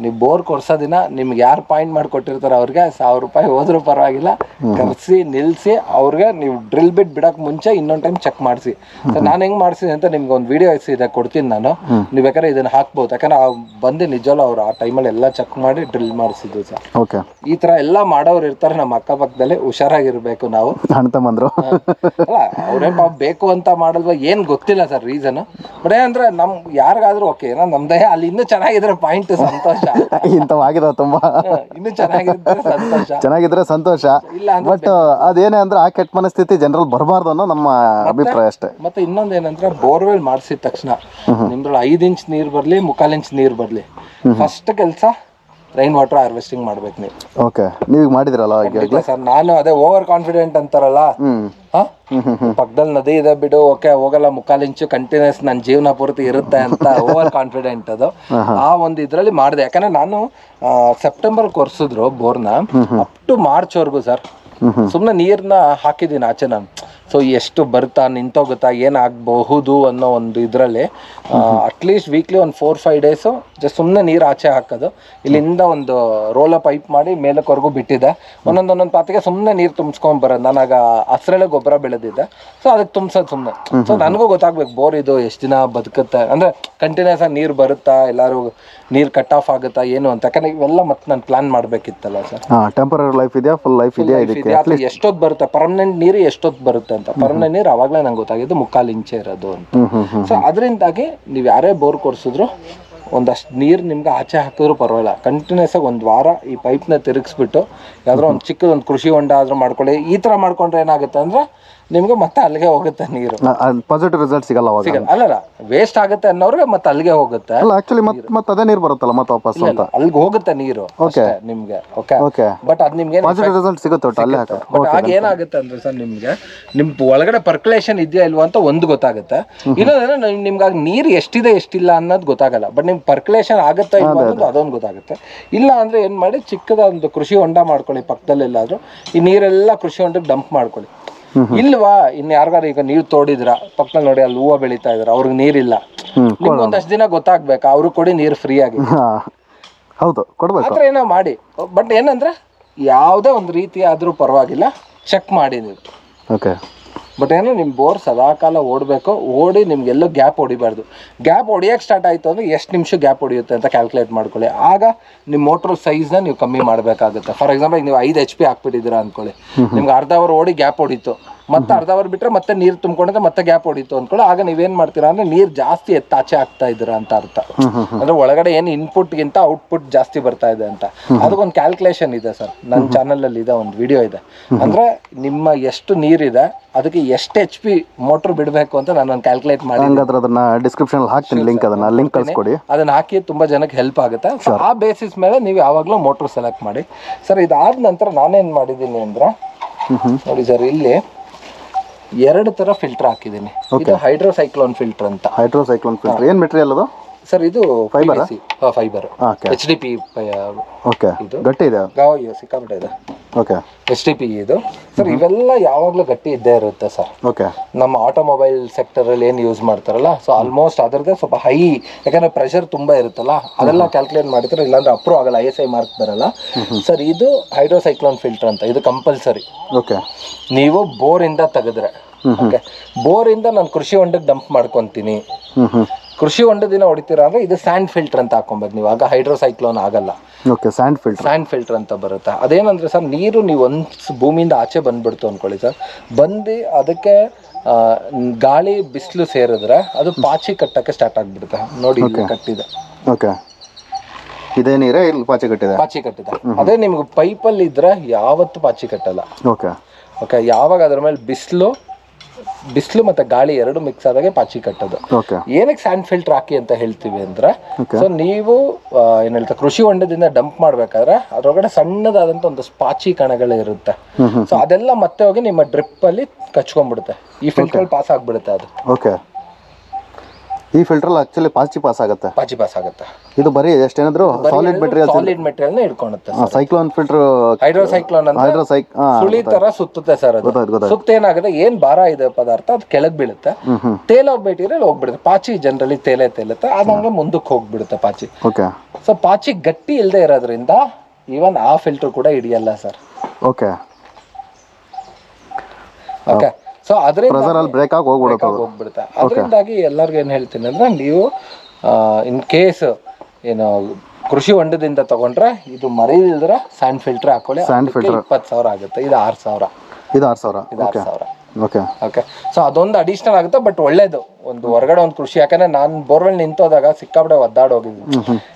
ನೀವು ಬೋರ್ ಕೊಡ್ಸೋ ದಿನ ನಿಮ್ಗೆ ಯಾರು ಪಾಯಿಂಟ್ ಮಾಡಿ ಕೊಟ್ಟಿರ್ತಾರೆ ಅವ್ರಿಗೆ ಸಾವಿರ ರೂಪಾಯಿ ಹೋದ್ರೂ ಪರವಾಗಿಲ್ಲ. ಕರೆಸಿ ನಿಲ್ಲಿಸಿ ಅವ್ರಿಗೆ ನೀವು ಡ್ರಿಲ್ ಬಿಟ್ ಬಿಡಕ್ಕೆ ಮುಂಚೆ ಇನ್ನೊಂದು ಟೈಮ್ ಚೆಕ್ ಮಾಡಿಸಿ. ನಾನು ಹೆಂಗೆ ಮಾಡಿಸಿದೆ ಅಂತ ನಿಮ್ಗೆ ಒಂದು ವಿಡಿಯೋ ಇದೆ ಕೊಡ್ತೀನಿ ನಾನು. ನೀವು ಬೇಕಾದ್ರೆ ಇದನ್ನ ಹಾಕ್ಬೋದು. ಯಾಕಂದ್ರೆ ಬಂದು ನಿಜವಲ್ಲ ಅವ್ರು ಆ ಟೈಮಲ್ಲಿ ಎಲ್ಲ ಚೆಕ್ ಮಾಡಿ ಡ್ರಿಲ್ ಮಾಡಿಸಿದ್ದು ಸರ್. ಓಕೆ ಈ ತರ ಎಲ್ಲ ಮಾಡೋರು ಇರ್ತಾರೆ ನಮ್ಮ ಅಕ್ಕಪಕ್ಕದಲ್ಲಿ. ಹುಷಾರಾಗಿರ್ಬೇಕು ನಾವು. ತಮ್ಮಂದ್ರು. ಅಲ್ಲ ಅವ್ರೇನ್ ಪಾಪ ಬೇಕು ಅಂತ ಮಾಡಲ್ವಾ? ಏನು ಗೊತ್ತಿಲ್ಲ ಸರ್ ರೀಸನ್ ಬಟ್ ಏನಂದ್ರೆ ನಮ್ ಯಾರಿಗಾದ್ರೂ ಓಕೆ ಏನೋ ನಮ್ದೇ ಅಲ್ಲಿ ಇನ್ನೂ ಚೆನ್ನಾಗಿದ್ರೆ ಪಾಯಿಂಟ್ ಸಂತೋಷ. ಸಂತೋಷ. ತುಂಬಾ ಆಗಿದಾವೆ ತುಂಬ. ಇನ್ನು ಚೆನ್ನಾಗಿದ್ರೆ ಸಂತೋಷ. ಚೆನ್ನಾಗಿದ್ರೆ ಸಂತೋಷ. ಇಲ್ಲ ಅಂದ್ರೆ ಬಟ್ ಅದೇನೇ ಅಂದ್ರೆ ಆ ಕೆಟ್ಟ ಮನಸ್ಥಿತಿ ಜನರಲ್ಲಿ ಬರಬಾರ್ದು ಅನ್ನೋ ನಮ್ಮ ಅಭಿಪ್ರಾಯ ಅಷ್ಟೇ. ಮತ್ತೆ ಇನ್ನೊಂದ್ ಏನಂದ್ರೆ ಬೋರ್ವೆಲ್ ಮಾಡಿಸಿದ ತಕ್ಷಣ. ನಿಮ್ದ್ರಲ್ಲಿ ಐದ್ ಇಂಚ್ ನೀರ್ ಬರ್ಲಿ ಮುಕ್ಕಾಲ್ ಇಂಚ್ ನೀರ್ ಬರ್ಲಿ. ಫಸ್ಟ್ ಕೆಲಸ ರೈನ್ ವಾಟರ್ ಹಾರ್ವೆಸ್ಟಿಂಗ್ ಮಾಡ್ಬೇಕು ನೀವು. ಓಕೆ ನೀವೀಗ ಮಾಡಿದ್ರಲ್ಲ ಈಗ ಸರ್ ನಾನು ಅದೇ ಓವರ್ ಕಾನ್ಫಿಡೆಂಟ್ ಅಂತಾರಲ್ಲ ಹ? ಪಕ್ಕದಲ್ಲಿ ನದಿ ಇದೆ ಬಿಡು ಓಕೆ ಹೋಗಲ್ಲ ಮುಕ್ಕಾಲಿಂಚು ಕಂಟಿನ್ಯೂಸ್ ನನ್ನ ಜೀವನ ಪೂರ್ತಿ ಇರುತ್ತೆ ಅಂತ ಓವರ್ ಕಾನ್ಫಿಡೆಂಟ್ ಅದು ಆ ಒಂದು ಇದ್ರಲ್ಲಿ ಮಾಡಿದೆ. ಯಾಕಂದ್ರೆ ನಾನು ಸೆಪ್ಟೆಂಬರ್ ಕೊರ್ಸಿದ್ರು ಬೋರ್ನ ಅಪ್ ಟು ಮಾರ್ಚ್ ವರ್ಗು ಸರ್ ಸುಮ್ಮನೆ ನೀರ್ನ ಹಾಕಿದ್ದೀನಿ ಆಚೆ ನಾನು. ಸೊ ಎಷ್ಟು ಬರ್ತಾ ನಿಂತೋಗುತ್ತಾ ಏನಾಗಬಹುದು ಅನ್ನೋ ಒಂದು ಇದರಲ್ಲಿ ಅಟ್ಲೀಸ್ಟ್ ವೀಕ್ಲಿ ಒಂದು ಫೋರ್ ಫೈವ್ ಡೇಸು ಜಸ್ಟ್ ಸುಮ್ಮನೆ ನೀರು ಆಚೆ ಹಾಕೋದು. ಇಲ್ಲಿಂದ ಒಂದು ರೋಲ ಪೈಪ್ ಮಾಡಿ ಮೇಲಕ್ಕೆವರೆಗೂ ಬಿಟ್ಟಿದೆ. ಒಂದೊಂದು ಒಂದೊಂದು ಪಾತಿಗೆ ಸುಮ್ಮನೆ ನೀರು ತುಂಬಿಸ್ಕೊಂಡ್ ಬರೋದು. ನಾನಾಗ ಹಸ್ರಳೆ ಗೊಬ್ಬರ ಬೆಳೆದಿದ್ದೆ. ಸೊ ಅದಕ್ಕೆ ತುಂಬಿಸೋದು ಸುಮ್ಮನೆ ಸೊ ನನಗೂ ಗೊತ್ತಾಗ್ಬೇಕು ಬೋರ್ ಇದು ಎಷ್ಟು ದಿನ ಬದುಕುತ್ತೆ. ಅಂದರೆ ಕಂಟಿನ್ಯೂಸ್ ಆಗಿ ನೀರು ಬರುತ್ತಾ ಎಲ್ಲರೂ ನೀರು ಕಟ್ ಆಫ್ ಆಗುತ್ತಾ ಏನು ಅಂತ? ಯಾಕಂದ್ರೆ ಇವೆಲ್ಲ ಮತ್ತೆ ನಾನು ಪ್ಲಾನ್ ಮಾಡ್ಬೇಕಿತ್ತಲ್ಲ ಸರ್ ಹಾಂ ಟೆಂಪರರಿ ಲೈಫ್ ಇದೆಯಾ? ಫುಲ್ ಲೈಫ್ ಇದೆಯಾ ಇದಕ್ಕೆ? ಎಷ್ಟೊತ್ತು ಬರುತ್ತೆ? ಪರ್ಮನೆಂಟ್ ನೀರು ಎಷ್ಟೊತ್ತು ಬರುತ್ತೆ ಅಂತ? ಪರ್ಮನೆಂಟ್ ನೀರು ಅವಾಗಲೇ ನಂಗೆ ಗೊತ್ತಾಗಿದ್ದು ಮುಕ್ಕಾಲು ಇಂಚೆ ಇರೋದು ಅಂತ. ಸೊ ಅದರಿಂದಾಗಿ ನೀವು ಯಾರೇ ಬೋರ್ ಕೊಡ್ಸಿದ್ರು ಒಂದಷ್ಟು ನೀರು ನಿಮ್ಗೆ ಆಚೆ ಹಾಕಿದ್ರು ಪರವಾಗಿಲ್ಲ. ಕಂಟಿನ್ಯೂಸ್ ಆಗಿ ಒಂದು ವಾರ ಈ ಪೈಪ್ನ ತಿರುಗಿಸ್ಬಿಟ್ಟು ಯಾವ್ದಾರ ಒಂದು ಚಿಕ್ಕದೊಂದು ಕೃಷಿ ಹೊಂಡ ಆದ್ರೂ ಮಾಡ್ಕೊಳ್ಳಿ. ಈ ಥರ ಮಾಡ್ಕೊಂಡ್ರೆ ಏನಾಗುತ್ತೆ ಅಂದ್ರೆ ನಿಮ್ಗೆ ಮತ್ತೆ ಅಲ್ಲಿಗೆ ಹೋಗುತ್ತೆ ನೀರು. ಪಾಸಿಟಿವ್ ರಿಸಲ್ಟ್ ಸಿಗಲ್ಲ ಅವಾಗ. ಸಿಗಲ್ಲ. ಅಲ್ಲಲ್ಲ ವೇಸ್ಟ್ ಆಗುತ್ತೆ ಅನ್ನೋರ್ಗೆ ಮತ್ತೆ ಅಲ್ಲಿಗೆ ಹೋಗುತ್ತೆ. ಅಲ್ಲ ಆಕ್ಚುಲಿ ಮತ್ತೆ ಮತ್ತೆ ಅದೇ ನೀರು ಬರುತ್ತಲ್ಲ ಮತ್ತೆ ವಾಪಸ್ ಅಂತ? ಅಲ್ಲಿಗೆ ಹೋಗುತ್ತೆ ನೀರು ಅಷ್ಟೇ ನಿಮ್ಗೆ ಓಕೆ ಓಕೆ ಬಟ್ ಅದು ನಿಮ್ಗೆ ಪಾಸಿಟಿವ್ ರಿಸಲ್ಟ್ ಸಿಗುತ್ತೆ ಒಟ್ಟು ಅಲ್ಲೇ ಹಾಕ. ಬಟ್ ಆಗ ಏನಾಗುತ್ತೆ ಅಂದ್ರೆ ಸರ್ ನಿಮ್ಗೆ ನಿಮ್ ಒಳಗಡೆ ಪರ್ಕುಲೇಷನ್ ಇದೆಯಾ ಇಲ್ವಾ ಅಂತ ಒಂದು ಗೊತ್ತಾಗುತ್ತೆ. ಇನ್ನೊಂದ್ರೆ ನಿಮ್ಗೆ ನೀರು ಎಷ್ಟಿದೆ ಎಷ್ಟಿಲ್ಲ ಅನ್ನೋದು ಗೊತ್ತಾಗಲ್ಲ. ಬಟ್ ನಿಮ್ಗೆ ಪರ್ಕುಲೇಷನ್ ಆಗುತ್ತಾ ಇಲ್ವಾ ಅನ್ನೋದು ಅದೊಂದು ಗೊತ್ತಾಗುತ್ತೆ. ಇಲ್ಲ ಅಂದ್ರೆ ಏನ್ ಮಾಡಿ ಚಿಕ್ಕದ ಒಂದು ಕೃಷಿ ಹೊಂಡ ಮಾಡ್ಕೊಳ್ಳಿ ಪಕ್ಕದಲ್ಲೆಲ್ಲಾದ್ರೂ. ಈ ನೀರೆಲ್ಲ ಕೃಷಿ ಹೊಂಡಕ್ಕೆ ಡಂಪ್ ಮಾಡ್ಕೊಳ್ಳಿ. ಇಲ್ವಾ? ಇನ್ ಯಾರ್ಗಾರ ಈಗ ನೀರು ತೋಡಿದ್ರ? ಪಕ್ಕದಲ್ಲಿ ನೋಡಿ ಅಲ್ಲಿ ಹೂವು ಬೆಳಿತಾ ಇದ್ರ ಅವ್ರಿಗೆ ನೀರಿಲ್ಲ. ನಿಮ್ಗೆ ಒಂದಷ್ಟು ದಿನ ಗೊತ್ತಾಗ್ಬೇಕು? ಅವ್ರು ಕೊಡಿ ನೀರು ಫ್ರೀ ಆಗಿ. ಹೌದು ಕೊಡ್ಬೇಕು. ಏನೋ ಮಾಡಿ. ಬಟ್ ಏನಂದ್ರೆ ಯಾವುದೇ ಒಂದು ರೀತಿ ಆದ್ರೂ ಪರವಾಗಿಲ್ಲ ಚೆಕ್ ಮಾಡಿ ನೀವು. ಓಕೆ ಬಟ್ ಏನೋ ನಿಮ್ಮ ಬೋರ್ ಸದಾಕಾಲ ಓಡಬೇಕು. ಓಡಿ ನಿಮ್ಗೆಲ್ಲೂ ಗ್ಯಾಪ್ ಹೊಡಿಬಾರ್ದು. ಗ್ಯಾಪ್ ಹೊಡಿಯೋಕೆ ಸ್ಟಾರ್ಟ್ ಆಯಿತು ಅಂದರೆ ಎಷ್ಟು ನಿಮಿಷ ಗ್ಯಾಪ್ ಹೊಡಿಯುತ್ತೆ ಅಂತ ಕ್ಯಾಲ್ಕುಲೇಟ್ ಮಾಡ್ಕೊಳ್ಳಿ. ಆಗ ನಿಮ್ಮ ಮೋಟ್ರ್ ಸೈಜ್ನ ನೀವು ಕಮ್ಮಿ ಮಾಡಬೇಕಾಗುತ್ತೆ. ಫಾರ್ ಎಕ್ಸಾಂಪಲ್ ನೀವು ಐದು ಎಚ್ ಪಿ ಹಾಕ್ಬಿಟ್ಟಿದ್ದೀರಾ ಅಂದ್ಕೊಳ್ಳಿ ನಿಮ್ಗೆ ಅರ್ಧ ಅವರ್ ಓಡಿ ಗ್ಯಾಪ್ ಹೊಡಿತು. ಮತ್ತೆ ಅರ್ಧ ಅವರ್ ಬಿಟ್ರೆ ಮತ್ತೆ ನೀರು ತುಂಬಿಕೊಂಡ್ರೆ ಮತ್ತೆ ಗ್ಯಾಪ್ ಹೊಡಿತು ಅಂದ್ಕೊಳ್ಳಿ ಆಗ ನೀವೇನ್ ಮಾಡ್ತೀರಾ ಅಂದ್ರೆ ನೀರು ಜಾಸ್ತಿ ಎತ್ತಾಚೆ ಆಗ್ತಾ ಇದ್ದೀರಾ ಅಂತ ಅರ್ಥ. ಅಂದ್ರೆ ಒಳಗಡೆ ಏನು ಇನ್ಪುಟ್ಗಿಂತ ಔಟ್ಪುಟ್ ಜಾಸ್ತಿ ಬರ್ತಾ ಇದೆ ಅಂತ. ಅದಕ್ಕೊಂದು ಕ್ಯಾಲ್ಕುಲೇಷನ್ ಇದೆ ಸರ್. ನನ್ನ ಚಾನಲಲ್ಲಿ ಇದೆ ಒಂದು ವಿಡಿಯೋ ಇದೆ. ಅಂದ್ರೆ ನಿಮ್ಮ ಎಷ್ಟು ನೀರಿದೆ ಅದಕ್ಕೆ ಎಷ್ಟು ಎಚ್ ಪಿ ಮೋಟರ್ ಬಿಡಬೇಕು ಅಂತ ನಾನು ಕ್ಯಾಲ್ಕುಲೇಟ್ ಮಾಡಿ ಹಂಗಾದ್ರೆ ಅದನ್ನ ಡಿಸ್ಕ್ರಿಪ್ಷನ್ ಹಾಕ್ತೀನಿ ಲಿಂಕ್ ಅದನ್ನ. ಲಿಂಕ್ ಕಳಿಸ್ಕೊಡಿ. ಅದನ್ನ ಹಾಕಿ ತುಂಬಾ ಜನಕ್ಕೆ ಹೆಲ್ಪ್ ಆಗುತ್ತೆ. ಆ ಬೇಸಿಸ್ ಮೇಲೆ ನೀವು ಯಾವಾಗಲೂ ಮೋಟರ್ ಸೆಲೆಕ್ಟ್ ಮಾಡಿ. ಸರ್ ಇದಾದ ನಂತರ ನಾನೇನ್ ಮಾಡಿದ್ದೀನಿ ಅಂದ್ರೆ ನೋಡಿ ಸರ್ ಇಲ್ಲಿ ಎರಡು ತರ ಫಿಲ್ಟರ್ ಹಾಕಿದ್ದೀನಿ. ಇದು ಹೈಡ್ರೋಸೈಕ್ಲೋನ್ ಫಿಲ್ಟರ್ ಅಂತ. ಹೈಡ್ರೋಸೈಕ್ಲೋನ್ ಫಿಲ್ಟರ್ ಏನ್ ಮೆಟೀರಿಯಲ್ ಅದು? ಸರ್ ಇದು fibre okay H D P okay ಇದು. ಗಟ್ಟಿ ಇದೆ? ಸಿಕ್ಕಾಪಟ್ಟೆ ಇದೆ. ಓಕೆ ಎಚ್ ಡಿ ಪಿ ಇದು. ಸರ್ ಇವೆಲ್ಲ ಯಾವಾಗಲೂ ಗಟ್ಟಿ ಇದ್ದೇ ಇರುತ್ತೆ ಸರ್ ಓಕೆ ನಮ್ಮ ಆಟೋಮೊಬೈಲ್ ಸೆಕ್ಟರಲ್ಲಿ ಏನು ಯೂಸ್ ಮಾಡ್ತಾರಲ್ಲ ಸೊ ಆಲ್ಮೋಸ್ಟ್ ಅದರದ್ದೇ ಸ್ವಲ್ಪ ಹೈ ಯಾಕಂದ್ರೆ ಪ್ರೆಷರ್ ತುಂಬಾ ಇರುತ್ತಲ್ಲ ಅದೆಲ್ಲ ಕ್ಯಾಲ್ಕುಲೇಟ್ ಮಾಡಿದ್ರೆ ಇಲ್ಲಾಂದ್ರೆ ಅಪ್ರೂವ್ ಆಗಲ್ಲ ಐ ಎಸ್ ಐ ಮಾರ್ಕ್ ಬರಲ್ಲ. ಸರ್ ಇದು ಹೈಡ್ರೋಸೈಕ್ಲೋನ್ ಫಿಲ್ಟರ್ ಅಂತ ಇದು ಕಂಪಲ್ಸರಿ ಓಕೆ ನೀವು ಇಂದ ತೆಗೆದ್ರೆ ಓಕೆ ಇಂದ ನಾನು ಕೃಷಿ ಹೊಂಡಕ್ಕೆ ಡಂಪ್ ಮಾಡ್ಕೊತೀನಿ. ಕೃಷಿ ಹೊಂಡದಿನ ಹೊಡಿತೀರಾ ಅಂದ್ರೆ ಇದು ಸ್ಯಾಂಡ್ ಫಿಲ್ಟರ್ ಅಂತ ಹಾಕೊಂಬೋದು. ನೀವು ಆಗ ಹೈಡ್ರೋಸೈಕ್ಲೋನ್ ಆಗಲ್ಲ. Okay sand filter sand filter ಅಂತ ಬರುತ್ತೆ? ಅದೇನಂದ್ರೆ ಸರ್ ನೀರು ನೀವು ಒಂದು ಭೂಮಿಯಿಂದ ಆಚೆ ಬಂದ್ಬಿಡ್ತು ಅನ್ಕೊಳ್ಳಿ ಸರ್ ಬಂದು ಅದಕ್ಕೆ ಆ, ಗಾಳಿ ಬಿಸಿಲು ಸೇರಿದ್ರೆ ಅದು ಪಾಚಿ ಕಟ್ಟಕ್ಕೆ ಸ್ಟಾರ್ಟ್ ಆಗ್ಬಿಡುತ್ತೆ. ನೋಡಿ ಇಲ್ಲಿ ಕಟ್ಟಿದೆ. ಓಕೆ ಇದೇ ನೀರೇ ಇಲ್ಲಿ ಪಾಚಿ ಕಟ್ಟಿದೆ? ಪಾಚಿ ಕಟ್ಟಿದೆ. ಅದೇ ನಿಮ್ಗೆ ಪೈಪಲ್ಲಿ ಇದ್ರೆ ಯಾವತ್ತು ಪಾಚಿ ಕಟ್ಟಲ್ಲ. ಓಕೆ ಓಕೆ ಯಾವಾಗ ಅದ್ರ ಮೇಲೆ ಬಿಸಿಲು ಬಿಸಿಲು ಮತ್ತೆ ಗಾಳಿ ಎರಡು ಮಿಕ್ಸ್ ಆದಾಗೆ ಪಾಚಿ ಕಟ್ಟೋದು. ಏನಕ್ಕೆ ಸ್ಯಾಂಡ್ ಫಿಲ್ಟರ್ ಹಾಕಿ ಅಂತ ಹೇಳ್ತೀವಿ ಅಂದ್ರೆ ಸೊ ನೀವು ಏನ್ ಹೇಳ್ತಾರೆ ಕೃಷಿ ಹೊಂಡದಿಂದ ಡಂಪ್ ಮಾಡ್ಬೇಕಾದ್ರೆ ಅದ್ರೊಳಗಡೆ ಸಣ್ಣದಾದಂತ ಒಂದು ಸ್ಪಾಚಿ ಕಣಗಳು ಇರುತ್ತೆ ಸೊ ಅದೆಲ್ಲ ಮತ್ತೆ ಹೋಗಿ ನಿಮ್ಮ ಡ್ರಿಪ್ ಅಲ್ಲಿ ಕಚ್ಕೊಂಡ್ಬಿಡುತ್ತೆ. ಈ ಫಿಲ್ಟರ್ ಪಾಸ್ ಆಗ್ಬಿಡುತ್ತೆ ಅದು. ಓಕೆ ಈ ಫಿಲ್ಟರ್ ಆಕ್ಚುಲಿ ಪಾಚಿ ಪಾಸ್ ಆಗುತ್ತೆ. ಪಾಚಿ ಪಾಸ್ ಆಗುತ್ತೆ. ಇದು ಬರೀ ಎಷ್ಟೇನಾದ್ರು ಸಾಲಿಡ್ ಮೆಟೀರಿಯಲ್ ಸಾಲಿಡ್ ಮೆಟೀರಿಯಲ್ನ ಇಟ್ಕೊಳುತ್ತೆ ಸೈಕ್ಲೋನ್ ಫಿಲ್ಟರ್ ಹೈಡ್ರೋಸೈಕ್ಲೋನ್ ಅಂತ ಹೈಡ್ರೋಸೈಕ್ ಸುಳಿ ತರ ಸುತ್ತುತ್ತೆ ಸರ್ ಅದು. ಸುತ್ತ ಏನಾಗುತ್ತೆ? ಏನ್ ಭಾರ ಇದೆ ಪದಾರ್ಥ ಅದು ಕೆಳಗ್ ಬೀಳುತ್ತೆ. ತೇಲೋ ಮೆಟೀರಿಯಲ್ ಹೋಗ್ಬಿಡುತ್ತೆ. ಪಾಚಿ ಜನರಲಿ ತೇಲೆ ತೇಲುತ್ತೆ. ಅದಂಗೆ ಮುಂದಕ್ಕೆ ಹೋಗ್ಬಿಡುತ್ತೆ ಪಾಚಿ. ಓಕೆ ಸೊ ಪಾಚಿ ಗಟ್ಟಿ ಇಲ್ಲದೆ ಇರೋದ್ರಿಂದ ಈವನ್ ಆ ಫಿಲ್ಟರ್ ಕೂಡ ಹಿಡಿಯಲ್ಲ ಸರ್. ಓಕೆ ಓಕೆ ಸೊ ಅದರಿಂದ ಪ್ರೆಸರ್ ಅಲ್ಲಿ ಬ್ರೇಕ್ ಆಗಿ ಹೋಗ್ಬಿಡುತ್ತೆ ಅದು. ಹೋಗ್ಬಿಡುತ್ತೆ. ಅದರಿಂದಾಗಿ ಎಲ್ಲರಿಗೂ ಏನು ಹೇಳ್ತೀನಿ ಅಂದ್ರೆ ನೀವು ಇನ್ ಕೇಸ್ ಏನು ಕೃಷಿ ಹೊಂಡದಿಂದ ತಗೊಂಡ್ರೆ ಇದು ಮರೀದಿಲ್ದ್ರೆ ಸ್ಯಾಂಡ್ ಫಿಲ್ಟರ್ ಹಾಕೊಳ್ಳಿ. Sand ಫಿಲ್ಟರ್ ಇಪ್ಪತ್ತು ಸಾವಿರ ಆಗುತ್ತೆ. ಇದು ಆರು ಸಾವಿರ. ಇದು ಆರು ಸಾವಿರ. ಇದು ಆರು ಸಾವಿರ. ಓಕೆ ಓಕೆ ಸೊ ಅದೊಂದು ಅಡಿಷನಲ್ ಆಗುತ್ತೆ ಬಟ್ ಒಳ್ಳೇದು. ಒಂದು ಹೊರಗಡೆ ಒಂದು ಕೃಷಿ. ಯಾಕಂದ್ರೆ ನಾನು ಬೋರ್ವೆಲ್ ನಿಂತೋದಾಗ ಸಿಕ್ಕಾಪಡೆ ಹೋಗಿದ್ವಿ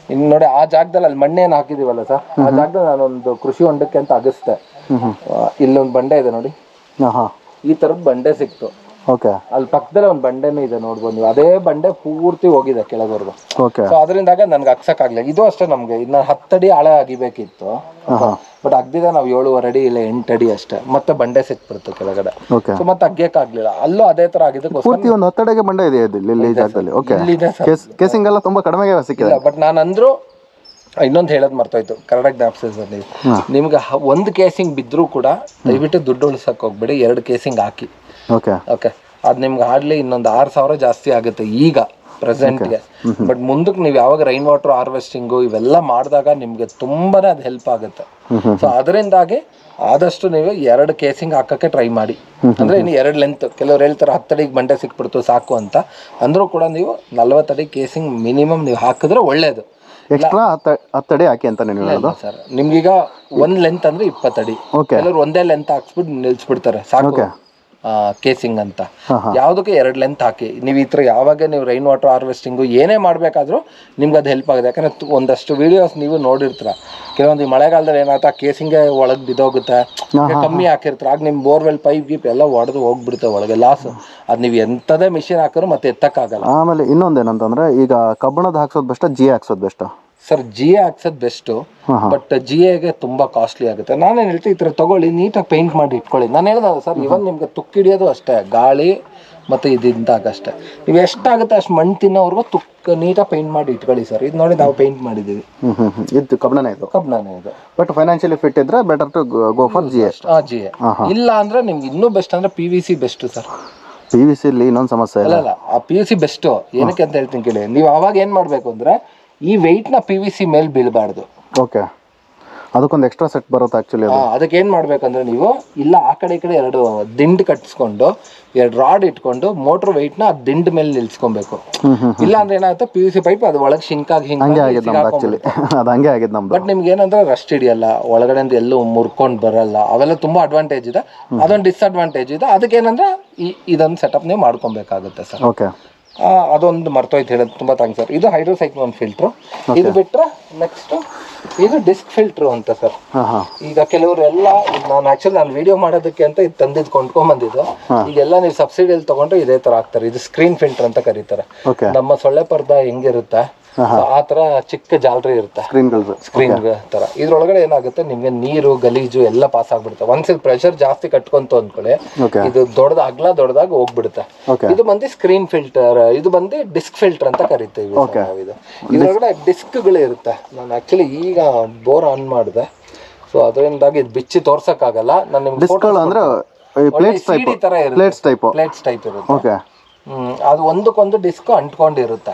ಇನ್ನು ನೋಡಿ ಆ ಜಾಗದಲ್ಲಿ ಅಲ್ಲಿ ಮಣ್ಣೇನು ಹಾಕಿದೀವಲ್ಲ ಸರ್? ಆ ಜಾಗದಲ್ಲಿ ನಾನೊಂದು ಕೃಷಿ ಹೊಂಡಕ್ಕೆ ಅಂತ ಅಗಸ್ತೆ. ಆ, ಇಲ್ಲೊಂದು ಬಂಡೆ ಇದೆ ನೋಡಿ. ಹಾಂ ಹಾಂ ಈ ತರದ್ ಬಂಡೆ ಸಿಕ್ತು. ಓಕೆ ಅಲ್ಲಿ ಪಕ್ಕದಲ್ಲೇ ಒಂದು ಬಂಡೆನೂ ಇದೆ ನೋಡ್ಬೋದು ನೀವು. ಅದೇ ಬಂಡೆ ಪೂರ್ತಿ ಹೋಗಿದೆ ಕೆಳಗವರೆಗೂ ಓಕೆ ಸೊ ಅದರಿಂದಾಗ ನನ್ಗೆ ಆಗ್ಲಿಲ್ಲ ಇದು ಅಷ್ಟೇ ನಮ್ಗೆ. ಇನ್ನ ಹತ್ತಡಿ ಆಳ ಆಗಿಬೇಕಿತ್ತು. ಬಟ್ ಅಗ್ದಿದ ನಾವು ಏಳುವರೆ ಅಡಿ ಇಲ್ಲ ಎಂಟು ಅಡಿ ಅಷ್ಟೇ. ಮತ್ತೆ ಬಂಡೆ ಸಿಕ್ಬಿಡ್ತು ಕೆಳಗಡೆ. ಓಕೆ ಸೊ ಮತ್ತೆ ಅಗ್ಗಕ್ಕಾಗ್ಲಿಲ್ಲ. ಅಲ್ಲೂ ಅದೇ ತರ ಆಗಿದ್ದಕ್ಕೋಸ್ಕರ ಪೂರ್ತಿ ಒಂದು ಹತ್ತಡೆಗೆ ಬಂಡೆ ಇದೆ ಇದು ಇಲ್ಲಿ ಈ ಜಾಗದಲ್ಲಿ? ಓಕೆ ಇಲ್ಲಿದೆ ಸರ್. ಕೇಸಿಂಗ್ ಎಲ್ಲ ತುಂಬಾ ಕಡಿಮೆಗೆ ಸಿಕ್ಕಿದೆ. ಬಟ್ ನಾನು ಅಂದ್ರು ಇನ್ನೊಂದು ಹೇಳೋದು ಮರ್ತೋಯ್ತು. ಕನ್ನಡ ಜ್ಞಾಪಿಸಲ್ಲಿ ನಿಮ್ಗೆ ಒಂದು ಕೇಸಿಂಗ್ ಬಿದ್ದರೂ ಕೂಡ ದಯವಿಟ್ಟು ದುಡ್ಡು ಉಳಿಸಕ್ಕೆ ಹೋಗ್ಬೇಡಿ ಎರಡು ಕೇಸಿಂಗ್ ಹಾಕಿ. ಓಕೆ. ಓಕೆ. ಅದು ನಿಮ್ಗೆ ಆಡ್ಲಿ ಇನ್ನೊಂದು ಆರು ಸಾವಿರ ಜಾಸ್ತಿ ಆಗುತ್ತೆ ಈಗ ಪ್ರೆಸೆಂಟ್ಗೆ ಬಟ್ ಮುಂದಕ್ಕೆ ನೀವು ಯಾವಾಗ ರೈನ್ ವಾಟರ್ ಹಾರ್ವೆಸ್ಟಿಂಗು ಇವೆಲ್ಲ ಮಾಡಿದಾಗ ನಿಮಗೆ ತುಂಬಾನೇ ಅದು ಹೆಲ್ಪ್ ಆಗುತ್ತೆ. ಸೊ ಅದರಿಂದಾಗಿ ಆದಷ್ಟು ನೀವು ಎರಡು ಕೇಸಿಂಗ್ ಹಾಕಕ್ಕೆ ಟ್ರೈ ಮಾಡಿ. ಅಂದ್ರೆ ಇನ್ನು ಎರಡು ಲೆಂತ್ ಕೆಲವ್ರು ಹೇಳ್ತಾರೆ ಹತ್ತಡಿಗೆ ಬಂಡೆ ಸಿಕ್ಬಿಡ್ತು ಸಾಕು ಅಂತ. ಅಂದ್ರೂ ಕೂಡ ನೀವು ನಲ್ವತ್ತಡಿ ಕೇಸಿಂಗ್ ಮಿನಿಮಮ್ ನೀವು ಹಾಕಿದ್ರೆ ಒಳ್ಳೇದು. ಎಕ್ಸ್ಟ್ರಾ ಹತ್ತ ಅಡಿ ಹಾಕಿ ಅಂತ ನೀವು ಹೇಳೋದು? ಸರ್. ನಿಮ್ಗೀಗ ಒಂದ್ ಲೆಂತ್ ಅಂದ್ರೆ ಇಪ್ಪತ್ತಡಿ ಓಕೆ ಎಲ್ಲರೂ ಒಂದೇ ಲೆಂತ್ ಹಾಕ್ಸ್ಬಿಟ್ಟು ನಿಲ್ಸ್ಬಿಡ್ತಾರೆ. ಸಾಕು. ಕೇಸಿಂಗ್ ಅಂತ. ಯಾವುದಕ್ಕೆ ಎರಡು ಲೆಂತ್ ಹಾಕಿ. ನೀವು ಈ ಥರ ಯಾವಾಗ ನೀವು ರೈನ್ ವಾಟರ್ ಹಾರ್ವೆಸ್ಟಿಂಗು ಏನೇ ಮಾಡಬೇಕಾದ್ರೂ ನಿಮ್ಗೆ ಅದು ಹೆಲ್ಪ್ ಆಗುತ್ತೆ. ಯಾಕಂದ್ರೆ ಒಂದಷ್ಟು ವಿಡಿಯೋಸ್ ನೀವು ನೋಡಿರ್ತೀರ. ಕೆಲವೊಂದು ಈ ಮಳೆಗಾಲದಲ್ಲಿ ಏನಾಗ್ತಾ ಕೇಸಿಂಗ್ ಒಳಗೆ ಬಿದ್ದೋಗುತ್ತೆ. ಕಮ್ಮಿ ಹಾಕಿರ್ತಾರ. ಆಗ ನಿಮ್ಮ ಬೋರ್ವೆಲ್ ಪೈಪ್ ಗೀಪ್ ಎಲ್ಲ ಒಡೆದು ಹೋಗ್ಬಿಡುತ್ತೆ ಒಳಗೆ. ಲಾಸ್ ಅದು ನೀವು ಎಂಥದೇ ಮಿಷಿನ್ ಹಾಕಿದ್ರು ಮತ್ತೆ ಎತ್ತಕ್ಕಾಗಲ್ಲ. ಆಮೇಲೆ ಇನ್ನೊಂದೇನಂತಂದ್ರೆ ಈಗ ಕಬ್ಬಣದ ಹಾಕ್ಸೋದು ಬೆಸ್ಟ್ ಜಿ ಹಾಕ್ಸೋದು ಬೆಸ್ಟ್ ಸರ್ ಜಿ ಎ ಹಾಕ್ಸೋದು ಬೆಸ್ಟ್ ಬಟ್ ಜಿ ಎಗೆ ತುಂಬಾ ಕಾಸ್ಟ್ಲಿ ಆಗುತ್ತೆ. ನಾನೇನು ಹೇಳ್ತೀನಿ ಈ ತರ ತಗೊಳ್ಳಿ ನೀಟಾಗಿ ಪೇಂಟ್ ಮಾಡಿ ಇಟ್ಕೊಳ್ಳಿ. ನಾನು ಹೇಳ್ದಲ್ಲ ಸರ್ ಇವನ್ ನಿಮ್ಗೆ ತುಕ್ಕಿಡಿಯೋದು ಅಷ್ಟೇ ಗಾಳಿ ಮತ್ತೆ ಇದಿಂದಾಗ ಅಷ್ಟೇ. ನೀವು ಎಷ್ಟಾಗುತ್ತೆ ಅಷ್ಟು ಮಣ್ಣು ತಿನ್ನೋವರೆಗೂ ತುಕ್ಕ ನೀಟಾಗಿ ಪೇಂಟ್ ಮಾಡಿ ಇಟ್ಕೊಳ್ಳಿ ಸರ್. ಇದು ನೋಡಿ ನಾವು ಪೇಂಟ್ ಮಾಡಿದ್ದೀವಿ. ಇದು ಕಬ್ಬಣನೇ ಇದು? ಕಬ್ನಾನೇ ಇದು. ಬಟ್ ಫೈನಾನ್ಷಿಯಲಿ ಫಿಟ್ ಇದ್ರೆ better to go for G S ಹಾಂ ಜಿ ಎ ಇಲ್ಲ ಅಂದ್ರೆ ನಿಮ್ಗೆ ಇನ್ನೂ ಬೆಸ್ಟ್ ಅಂದ್ರೆ P V C best sir. P V ಸಿಲಿ ಇನ್ನೊಂದು ಸಮಸ್ಯೆ ಇಲ್ಲ. ಅಲ್ಲ ಅಲ್ಲ. ಆ ಪಿ ಯು ಸಿ ಬೆಸ್ಟ್ ಏನಕ್ಕೆ ಅಂತ ಹೇಳ್ತೀನಿ ಕೇಳಿ. ನೀವು ಅವಾಗ ಏನು ಮಾಡಬೇಕು ಅಂದ್ರೆ ಈ ವೆಯ್ಟ್ನ ಪಿ ವಿ ಸಿ ಮೇಲೆ ಬೀಳಬಾರ್ದು. ಓಕೆ ಅದಕ್ಕೊಂದು ಎಕ್ಸ್ಟ್ರಾ ಸೆಟ್ ಬರುತ್ತೆ ಆ್ಯಕ್ಚುಲಿ ಅದಕ್ಕೆ ಏನ್ ಮಾಡ್ಬೇಕಂದ್ರೆ ನೀವು ಇಲ್ಲ ಆ ಕಡೆ ಈ ಕಡೆ ಎರಡು ದಿಂಡ್ ಕಟ್ಸ್ಕೊಂಡು ಎರಡು ರಾಡ್ ಇಟ್ಕೊಂಡು ಮೋಟರ್ ವೆಯ್ಟ್ನ ನ ಆ ದಿಂಡ್ ಮೇಲೆ ನಿಲ್ಸ್ಕೊಬೇಕು. ಇಲ್ಲ ಅಂದ್ರೆ ಏನಾಗುತ್ತೆ ಪಿ ವಿ ಸಿ ಪೈಪ್ ಅದು ಒಳಗೆ ಶಿಂಕಾಗಿ ಹಂಗೆ ಆಗಿದ್ದು ನಮ್ದು ಆ್ಯಕ್ಚುಲಿ ಅದು ಹಂಗೆ ಆಗಿದ್ದು ನಮ್ದು. ಬಟ್ ನಿಮ್ಗೆ ಏನಂದ್ರೆ ರಸ್ಟ್ ಹಿಡಿಯಲ್ಲ ಒಳಗಡೆಯಿಂದ ಎಲ್ಲೂ ಮುರ್ಕೊಂಡು ಬರಲ್ಲ. ಅವೆಲ್ಲ ತುಂಬಾ ಅಡ್ವಾಂಟೇಜ್ ಇದೆ. ಅದೊಂದು ಡಿಸ್ಅಡ್ವಾಂಟೇಜ್ ಇದೆ. ಅದಕ್ಕೆ ಏನಂದ್ರೆ ಈ ಇದೊಂದು ಸೆಟಪ್ ನೀವು ಮಾಡ್ಕೊಬೇಕಾಗುತ್ತೆ ಸರ್. ಓಕೆ ಅದೊಂದು ಮರ್ತೋಯ್ತು ಹೇಳೋದು ತುಂಬ ಥ್ಯಾಂಕ್ಸ್ ಸರ್ ಇದು ಹೈಡ್ರೋಸೈಕ್ಲೋನ್ ಫಿಲ್ಟ್ರು ಇದು ಬಿಟ್ಟರೆ ನೆಕ್ಸ್ಟ್ ಇದು ಡಿಸ್ಕ್ ಫಿಲ್ಟ್ರು ಅಂತ ಸರ್ ಈಗ ಕೆಲವರು ಎಲ್ಲ ನಾನು ಆಕ್ಚುಲಿ ನಾನು ವಿಡಿಯೋ ಮಾಡೋದಕ್ಕೆ ಅಂತ ಇದು ತಂದಿದ್ದು ಕೊಂಡ್ಕೊಂಬಂದಿದ್ದು. ಈಗೆಲ್ಲ ನೀವು ಸಬ್ಸಿಡಿಯಲ್ಲಿ ತಗೊಂಡ್ರೆ ಇದೇ ತರ ಆಗ್ತಾರೆ. ಇದು ಸ್ಕ್ರೀನ್ ಫಿಲ್ಟರ್ ಅಂತ ಕರೀತಾರೆ. ನಮ್ಮ ಸೊಳ್ಳೆ ಪರ್ದ ಹೆಂಗಿರುತ್ತೆ? ಆ ತರ ಚಿಕ್ಕ ಜಾಲರಿ ಇರುತ್ತೆ. ಸ್ಕ್ರೀನ್ಗಳು ಸ್ಕ್ರೀನ್ ತರ. ಇದ್ರೊಳಗಡೆ ಏನಾಗುತ್ತೆ ನಿಮ್ಗೆ ನೀರು ಗಲೀಜು ಎಲ್ಲ ಪಾಸ್ ಆಗ್ಬಿಡುತ್ತೆ. ಒಂದ್ಸಲ ಪ್ರೆಷರ್ ಜಾಸ್ತಿ ಕಟ್ಕೊಂತು ಅಂದ್ಕೊಳ್ಳಿ ಇದು ದೊಡ್ಡದ ಅಗ್ಲ ದೊಡ್ಡದಾಗ ಹೋಗ್ಬಿಡುತ್ತೆ. ಇದು ಬಂದು ಸ್ಕ್ರೀನ್ ಫಿಲ್ಟರ್ ಇದು ಬಂದು ಡಿಸ್ಕ್ ಫಿಲ್ಟರ್ ಅಂತ ಕರಿತೀವಿ ಇದು. ಇದ್ರೊಳಗಡೆ ಡಿಸ್ಕ್ಗಳು ಇರುತ್ತೆ. ನಾನು ಆಕ್ಚುಲಿ ಈಗ ಬೋರ್ ಆನ್ ಮಾಡಿದೆ. ಸೊ ಅದರಿಂದಾಗಿ ಇದು ಬಿಚ್ಚಿ ತೋರ್ಸಕ್ಕಾಗಲ್ಲ. ನಾನು ನಿಮ್ಗೆ ಫೋಟೋ ಅಂದ್ರೆ ಪ್ಲೇಟ್ಸ್ ಟೈಪ್ ಸಿಡಿ ತರ ಇರುತ್ತೆ. ಪ್ಲೇಟ್ಸ್ ಟೈಪು ಇರುತ್ತೆ. ಓಕೆ ಅದು ಒಂದಕ್ಕೊಂದು ಡಿಸ್ಕ್ ಅಂಟ್ಕೊಂಡಿರುತ್ತೆ.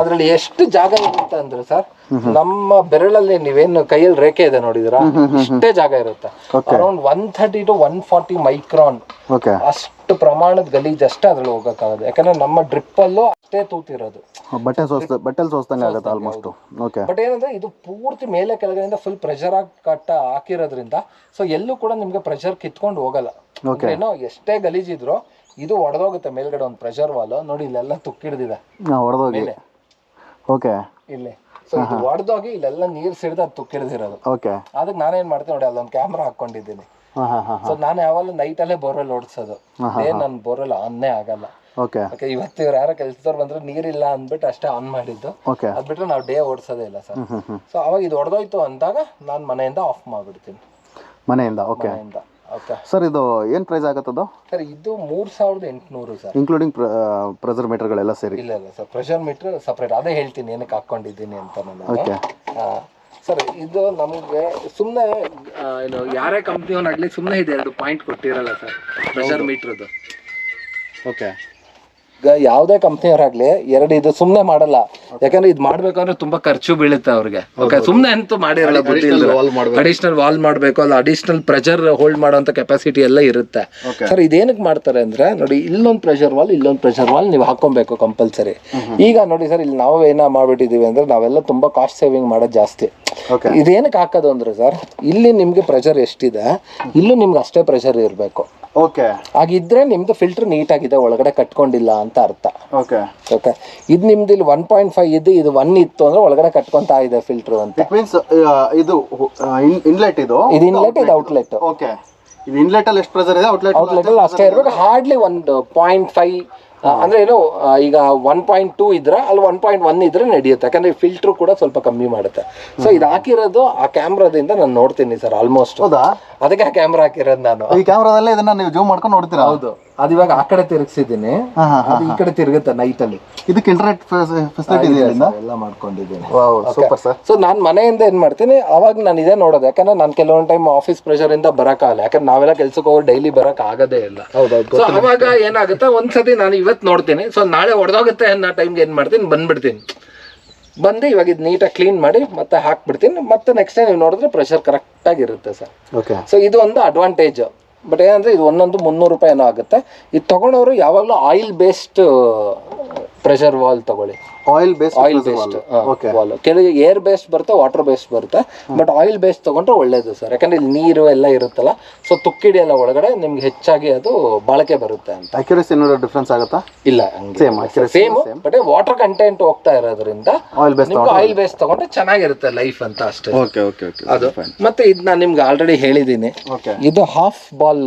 ಅದ್ರಲ್ಲಿ ಎಷ್ಟು ಜಾಗ ಇರುತ್ತೆ ಅಂದ್ರೆ ಸರ್ ನಮ್ಮ ಬೆರಳಲ್ಲಿ ನೀವೇನು ಕೈಯಲ್ಲಿ ರೇಖೆ ಇದೆ ನೋಡಿದ್ರ? ಇಷ್ಟೇ ಜಾಗ ಇರುತ್ತೆ. Around one thirty to one forty micron ಅಷ್ಟು ಪ್ರಮಾಣದ ಗಲೀಜ್ ಅಷ್ಟೇ ಅದ್ರಲ್ಲಿ ಹೋಗಕ್ಕಾಗದು ಯಾಕಂದ್ರೆ ನಮ್ಮ ಡ್ರಿಪ್ ಅಲ್ಲೂ ಅಷ್ಟೇ ತೂತಿರೋದು. ಬಟ್ಟೆ ಆಗುತ್ತೆ ಆಲ್ಮೋಸ್ಟ್ ಓಕೆ ಬಟ್ ಏನಂದ್ರೆ ಇದು ಪೂರ್ತಿ ಮೇಲೆ ಕೆಳಗಡೆಯಿಂದ ಫುಲ್ ಪ್ರೆಷರ್ ಆಗಿ ಕಟ್ಟ ಹಾಕಿರೋದ್ರಿಂದ ಸೊ ಎಲ್ಲೂ ಕೂಡ ನಿಮ್ಗೆ ಪ್ರೆಷರ್ ಕಿತ್ಕೊಂಡು ಹೋಗಲ್ಲ. ಏನೋ ಎಷ್ಟೇ ಗಲೀಜಿದ್ರು ಇದು ಒಡೆದೋಗುತ್ತೆ ಮೇಲ್ಗಡೆ ಒಂದು ಪ್ರೆಷರ್ ವಾಲ್ ನೋಡಿ ಇಲ್ಲೆಲ್ಲ ತುಕ್ಕಿಡ್ದಿದೆ. ಹೊಡೆದೋಗಿ ಮೇಲೆ. ಓಕೆ. ಇಲ್ಲಿ. ಸೊ ಇದು ಒಡೆದೋಗಿ ಇಲ್ಲೆಲ್ಲ ನೀರ್ ಸಿಡ್ದು ಅದು ತುಕ್ಕಿಡ್ದಿರೋದು. ಓಕೆ. ಅದಕ್ಕೆ ನಾನೇನ್ ಮಾಡ್ತೀನಿ ನೋಡಿ ಅಲ್ಲೊಂದು ಕ್ಯಾಮ್ರಾ ಹಾಕೊಂಡಿದ್ದೀನಿ ಸೊ ನಾನು ಯಾವಾಗಲೂ ಅಲ್ಲೇ ಬೋರ್ವೆಲ್ ಓಡಿಸೋದು. ಏನ್ ನನ್ ಬೋರ್ವೆಲ್ ಆನ್ನೇ ಆಗಲ್ಲ. ಓಕೆ. ಇವತ್ತು ಇವ್ರು ಯಾರೋ ಕೆಲ್ಸದವ್ರು ಬಂದ್ರೆ ನೀರಿಲ್ಲ ಅಂದ್ಬಿಟ್ಟು ಅಷ್ಟೇ ಆನ್ ಮಾಡಿದ್ದು. ಅದ್ ಬಿಟ್ರೆ ನಾವು ಡೇ ಓಡಿಸೋದೇ ಇಲ್ಲ ಸರ್. ಸೊ ಅವಾಗ ಇದು ಒಡೆದೋಯ್ತು ಅಂದಾಗ ನಾನು ಮನೆಯಿಂದ ಆಫ್ ಮಾಡ್ಬಿಡ್ತೀನಿ. ಮನೆಯಿಂದ ಓಕೆ. ಮನೆಯಿಂದ. ಓಕೆ ಸರ್ ಇದು ಏನು ಪ್ರೈಸ್ ಆಗುತ್ತದು ಸರ್ ಇದು ಮೂರ್ ಸಾವಿರದ ಎಂಟುನೂರು ಸರ್ ಇನ್ಕ್ಲೂಡಿಂಗ್ ಪ್ರೆಷರ್ ಮೀಟರ್ ಗಳೆಲ್ಲ ಸೇರಿ. ಇಲ್ಲ ಇಲ್ಲ ಸರ್ ಪ್ರೆಷರ್ ಮೀಟರ್ ಸಪ್ರೇಟ್ ಅದೇ ಹೇಳ್ತೀನಿ ಏನಕ್ಕೆ ಹಾಕೊಂಡಿದ್ದೀನಿ ಅಂತ ನಾನು. ಓಕೆ ಸರ್ ಇದು ನಮಗೆ ಸುಮ್ಮನೆ ಏನು ಯಾರೇ ಆಗಲಿ ಸುಮ್ಮನೆ ಇದೆ ಎರಡು ಪಾಯಿಂಟ್ ಕೊಟ್ಟಿರಲ್ಲ ಸರ್ ಪ್ರೆಷರ್ ಮೀಟ್ರದ್ದು ಓಕೆ ಯಾವುದೇ ಕಂಪ್ನಿಯವರಾಗ್ಲಿ ಎರಡು ಇದು ಸುಮ್ನೆ ಮಾಡಲ್ಲ. ಯಾಕಂದ್ರೆ ಇದು ಮಾಡ್ಬೇಕಂದ್ರೆ ತುಂಬಾ ಖರ್ಚು ಬೀಳುತ್ತೆ ಅವ್ರಿಗೆ. ಓಕೆ ಸುಮ್ಮನೆ ಅಂತೂ ಮಾಡಿರಲ್ಲ ಅಡಿಷನಲ್ ವಾಲ್ ಮಾಡಬೇಕು. ಅಲ್ಲ ಅಡಿಷನಲ್ ಪ್ರೆಷರ್ ಹೋಲ್ಡ್ ಮಾಡುವಂತ ಕೆಪಾಸಿಟಿ ಎಲ್ಲ ಇರುತ್ತೆ. ಸರ್ ಇದೇನಕ್ಕೆ ಮಾಡ್ತಾರೆ ಅಂದ್ರೆ ನೋಡಿ ಇಲ್ಲೊಂದು ಪ್ರೆಷರ್ ವಾಲ್ ಇಲ್ಲೊಂದು ಪ್ರೆಷರ್ ವಾಲ್ ನೀವು ಹಾಕೊಬೇಕು ಕಂಪಲ್ಸರಿ ಈಗ ನೋಡಿ ಸರ್ ಇಲ್ಲಿ ನಾವು ಏನ ಮಾಡ್ಬಿಟ್ಟಿದೀವಿ ಅಂದ್ರೆ ನಾವೆಲ್ಲ ತುಂಬಾ ಕಾಸ್ಟ್ ಸೇವಿಂಗ್ ಮಾಡೋದು ಜಾಸ್ತಿ. ಇದೇನಕ್ಕೆ ಹಾಕೋದು ಅಂದ್ರೆ ಸರ್ ಇಲ್ಲಿ ನಿಮ್ಗೆ ಪ್ರೆಷರ್ ಎಷ್ಟಿದೆ ಇಲ್ಲೂ ನಿಮ್ಗೆ ಅಷ್ಟೇ ಪ್ರೆಷರ್ ಇರಬೇಕು. ಓಕೆ ಹಾಗಿದ್ರೆ ನಿಮ್ದು ಫಿಲ್ಟರ್ ನೀಟಾಗಿದೆ ಒಳಗಡೆ ಕಟ್ಕೊಂಡಿಲ್ಲ ಅಂತ ಅರ್ಥ. ಓಕೆ ಓಕೆ ಇದು ನಿಮ್ದು ಇಲ್ಲಿ ಒನ್ ಪಾಯಿಂಟ್ ಫೈವ್ ಇದು ಇದು ಒನ್ ಇತ್ತು ಅಂದ್ರೆ ಒಳಗಡೆ ಕಟ್ಕೊಂತಾ ಇದೆ ಫಿಲ್ಟರ್ ಅಂತ. ಇಟ್ ಮೀನ್ಸ್ ಇದು ಇನ್ಲೆಟ್ ಇದು? ಇದು ಇನ್ಲೆಟ್ ಇದು ಔಟ್ಲೆಟ್ ಓಕೆ ಇದು ಇನ್ಲೆಟ್ ಅಲ್ಲಿ ಎಷ್ಟು ಪ್ರೆಸರ್ ಇದೆ? ಔಟ್ಲೆಟ್ ಔಟ್ಲೆಟ್ ಅಲ್ಲಿ ಅಷ್ಟೇ ಇರಬೇಕು. ಹಾರ್ಡ್ಲಿ ಒಂದು ಪಾಯಿಂಟ್ ಫೈವ್ ಅಂದ್ರೆ ಏನು ಈಗ ಒನ್ ಪಾಯಿಂಟ್ ಟೂ ಇದ್ರೆ ಅಲ್ಲಿ ಒನ್ ಪಾಯಿಂಟ್ ಒನ್ ಇದ್ರೆ ನಡೆಯುತ್ತೆ. ಯಾಕಂದ್ರೆ ಫಿಲ್ಟರ್ ಕೂಡ ಸ್ವಲ್ಪ ಕಮ್ಮಿ ಮಾಡುತ್ತೆ. ಸೊ ಇದು ಹಾಕಿರೋದು ಆ ಕ್ಯಾಮ್ರಾದಿಂದ ನಾನು ನೋಡ್ತೀನಿ ಸರ್ ಆಲ್ಮೋಸ್ಟ್ ಹೌದಾ? ಅದಕ್ಕೆ ಆ ಕ್ಯಾಮ್ರಾ ಹಾಕಿರೋದು ನಾನು. ಈ ಕ್ಯಾಮ್ರಾದಲ್ಲೇ ಇದನ್ನ ನೀವು ಜೂಮ್ ಮಾಡ್ಕೊಂಡು ನೋಡ್ತೀರಾ? ಹೌದು. ಅದು ಇವಾಗ ಆ ಕಡೆ ತಿರುಗಿಸಿದ್ದೀನಿ. ಅದು ಈ ಕಡೆ ತಿರುಗುತ್ತೆ ನೈಟ್ ಅಲ್ಲಿ. ಇದಕ್ಕೆ ಇಂಟರ್ನೆಟ್ ಫೆಸಿಲಿಟಿ ಇದೆ ಎಲ್ಲ ಮಾಡ್ಕೊಂಡಿದ್ದೀನಿ. ಸೂಪರ್ ಸರ್ ಸೊ ನಾನು ಮನೆಯಿಂದ ಏನ್ ಮಾಡ್ತೀನಿ? ಅವಾಗ ನಾನು ಇದೇ ನೋಡೋದು. ಯಾಕಂದ್ರೆ ನಾನು ಕೆಲವೊಂದು ಟೈಮ್ ಆಫೀಸ್ ಪ್ರೆಷರ್ ಇಂದ ಬರಕ್ಕಾಗಲ್ಲ. ಯಾಕಂದ್ರೆ ನಾವೆಲ್ಲ ಕೆಲ್ಸಕ್ಕೆ ಹೋಗಿ ಡೈಲಿ ಬರಕ್ ಆಗದೇ ಇಲ್ಲ ಸೊ ಅವಾಗ ಏನಾಗುತ್ತೆ? ಒಂದ್ಸತಿ ನಾನು ಇವತ್ತು ನೋಡ್ತೀನಿ. ಸೊ ನಾಳೆ ಹೊಡೆದೋಗುತ್ತೆ ಅನ್ನೋ ಟೈಮ್ಗೆ ಏನ್ ಮಾಡ್ತೀನಿ? ಬಂದ್ಬಿಡ್ತೀನಿ. ಬಂದು ಇವಾಗ ಇದು ನೀಟಾಗಿ ಕ್ಲೀನ್ ಮಾಡಿ ಮತ್ತೆ ಹಾಕ್ಬಿಡ್ತೀನಿ. ಮತ್ತೆ ನೆಕ್ಸ್ಟ್ ಟೈಮ್ ನೀವು ನೋಡಿದ್ರೆ ಪ್ರೆಷರ್ ಕರೆಕ್ಟಾಗಿ ಇರುತ್ತೆ ಸರ್ ಓಕೆ ಸೊ ಇದು ಒಂದು ಅಡ್ವಾಂಟೇಜ್ ಬಟ್ ಏನಂದ್ರೆ ಇದು ಒಂದೊಂದು ಮುನ್ನೂರು ರೂಪಾಯಿ ಏನೋ ಆಗುತ್ತೆ. ಇದು ತಗೊಂಡವರು ಯಾವಾಗಲೂ ಆಯಿಲ್ ಬೇಸ್ಡ್ ಪ್ರೆಷರ್ ವಾಲ್ ತಗೊಳ್ಳಿ. Oil base oil based okay valve ಕೆಲವು ಏರ್ ಬೇಸ್ಡ್ ಬರುತ್ತೆ ವಾಟರ್ ಬೇಸ್ಡ್ ಬರುತ್ತೆ ಬಟ್ ಆಯಿಲ್ ಬೇಸ್ ತಗೊಂಡ್ರೆ ಒಳ್ಳೇದು ಸರ್ ಯಾಕಂದ್ರೆ ಇಲ್ಲಿ ನೀರು ಎಲ್ಲ ಇರುತ್ತಲ್ಲ ಸೊ ತುಕ್ಕಿಡಿ ಎಲ್ಲ ಒಳಗಡೆ ನಿಮ್ಗೆ ಹೆಚ್ಚಾಗಿ ಅದು ಬಾಳಕೆ ಬರುತ್ತೆ ಅಂತ. ಅಕ್ಯುರಸಿ ಏನಾದ್ರು ಡಿಫ್ರೆನ್ಸ್ ಆಗುತ್ತಾ? ಇಲ್ಲ same same but water content ಹೋಗ್ತಾ ಇರೋದ್ರಿಂದ ಆಯಿಲ್ ಬೇಸ್ ಆಯಿಲ್ ಬೇಸ್ ತಗೊಂಡ್ರೆ ಚೆನ್ನಾಗಿರುತ್ತೆ ಲೈಫ್ ಅಂತ ಅಷ್ಟೇ. ಓಕೆ ಓಕೆ ಓಕೆ ಅದು. ಮತ್ತೆ ಇದು ನಾನು ನಿಮ್ಗೆ ಆಲ್ರೆಡಿ ಹೇಳಿದ್ದೀನಿ ಓಕೆ ಇದು ಹಾಫ್ ಬಾಲ್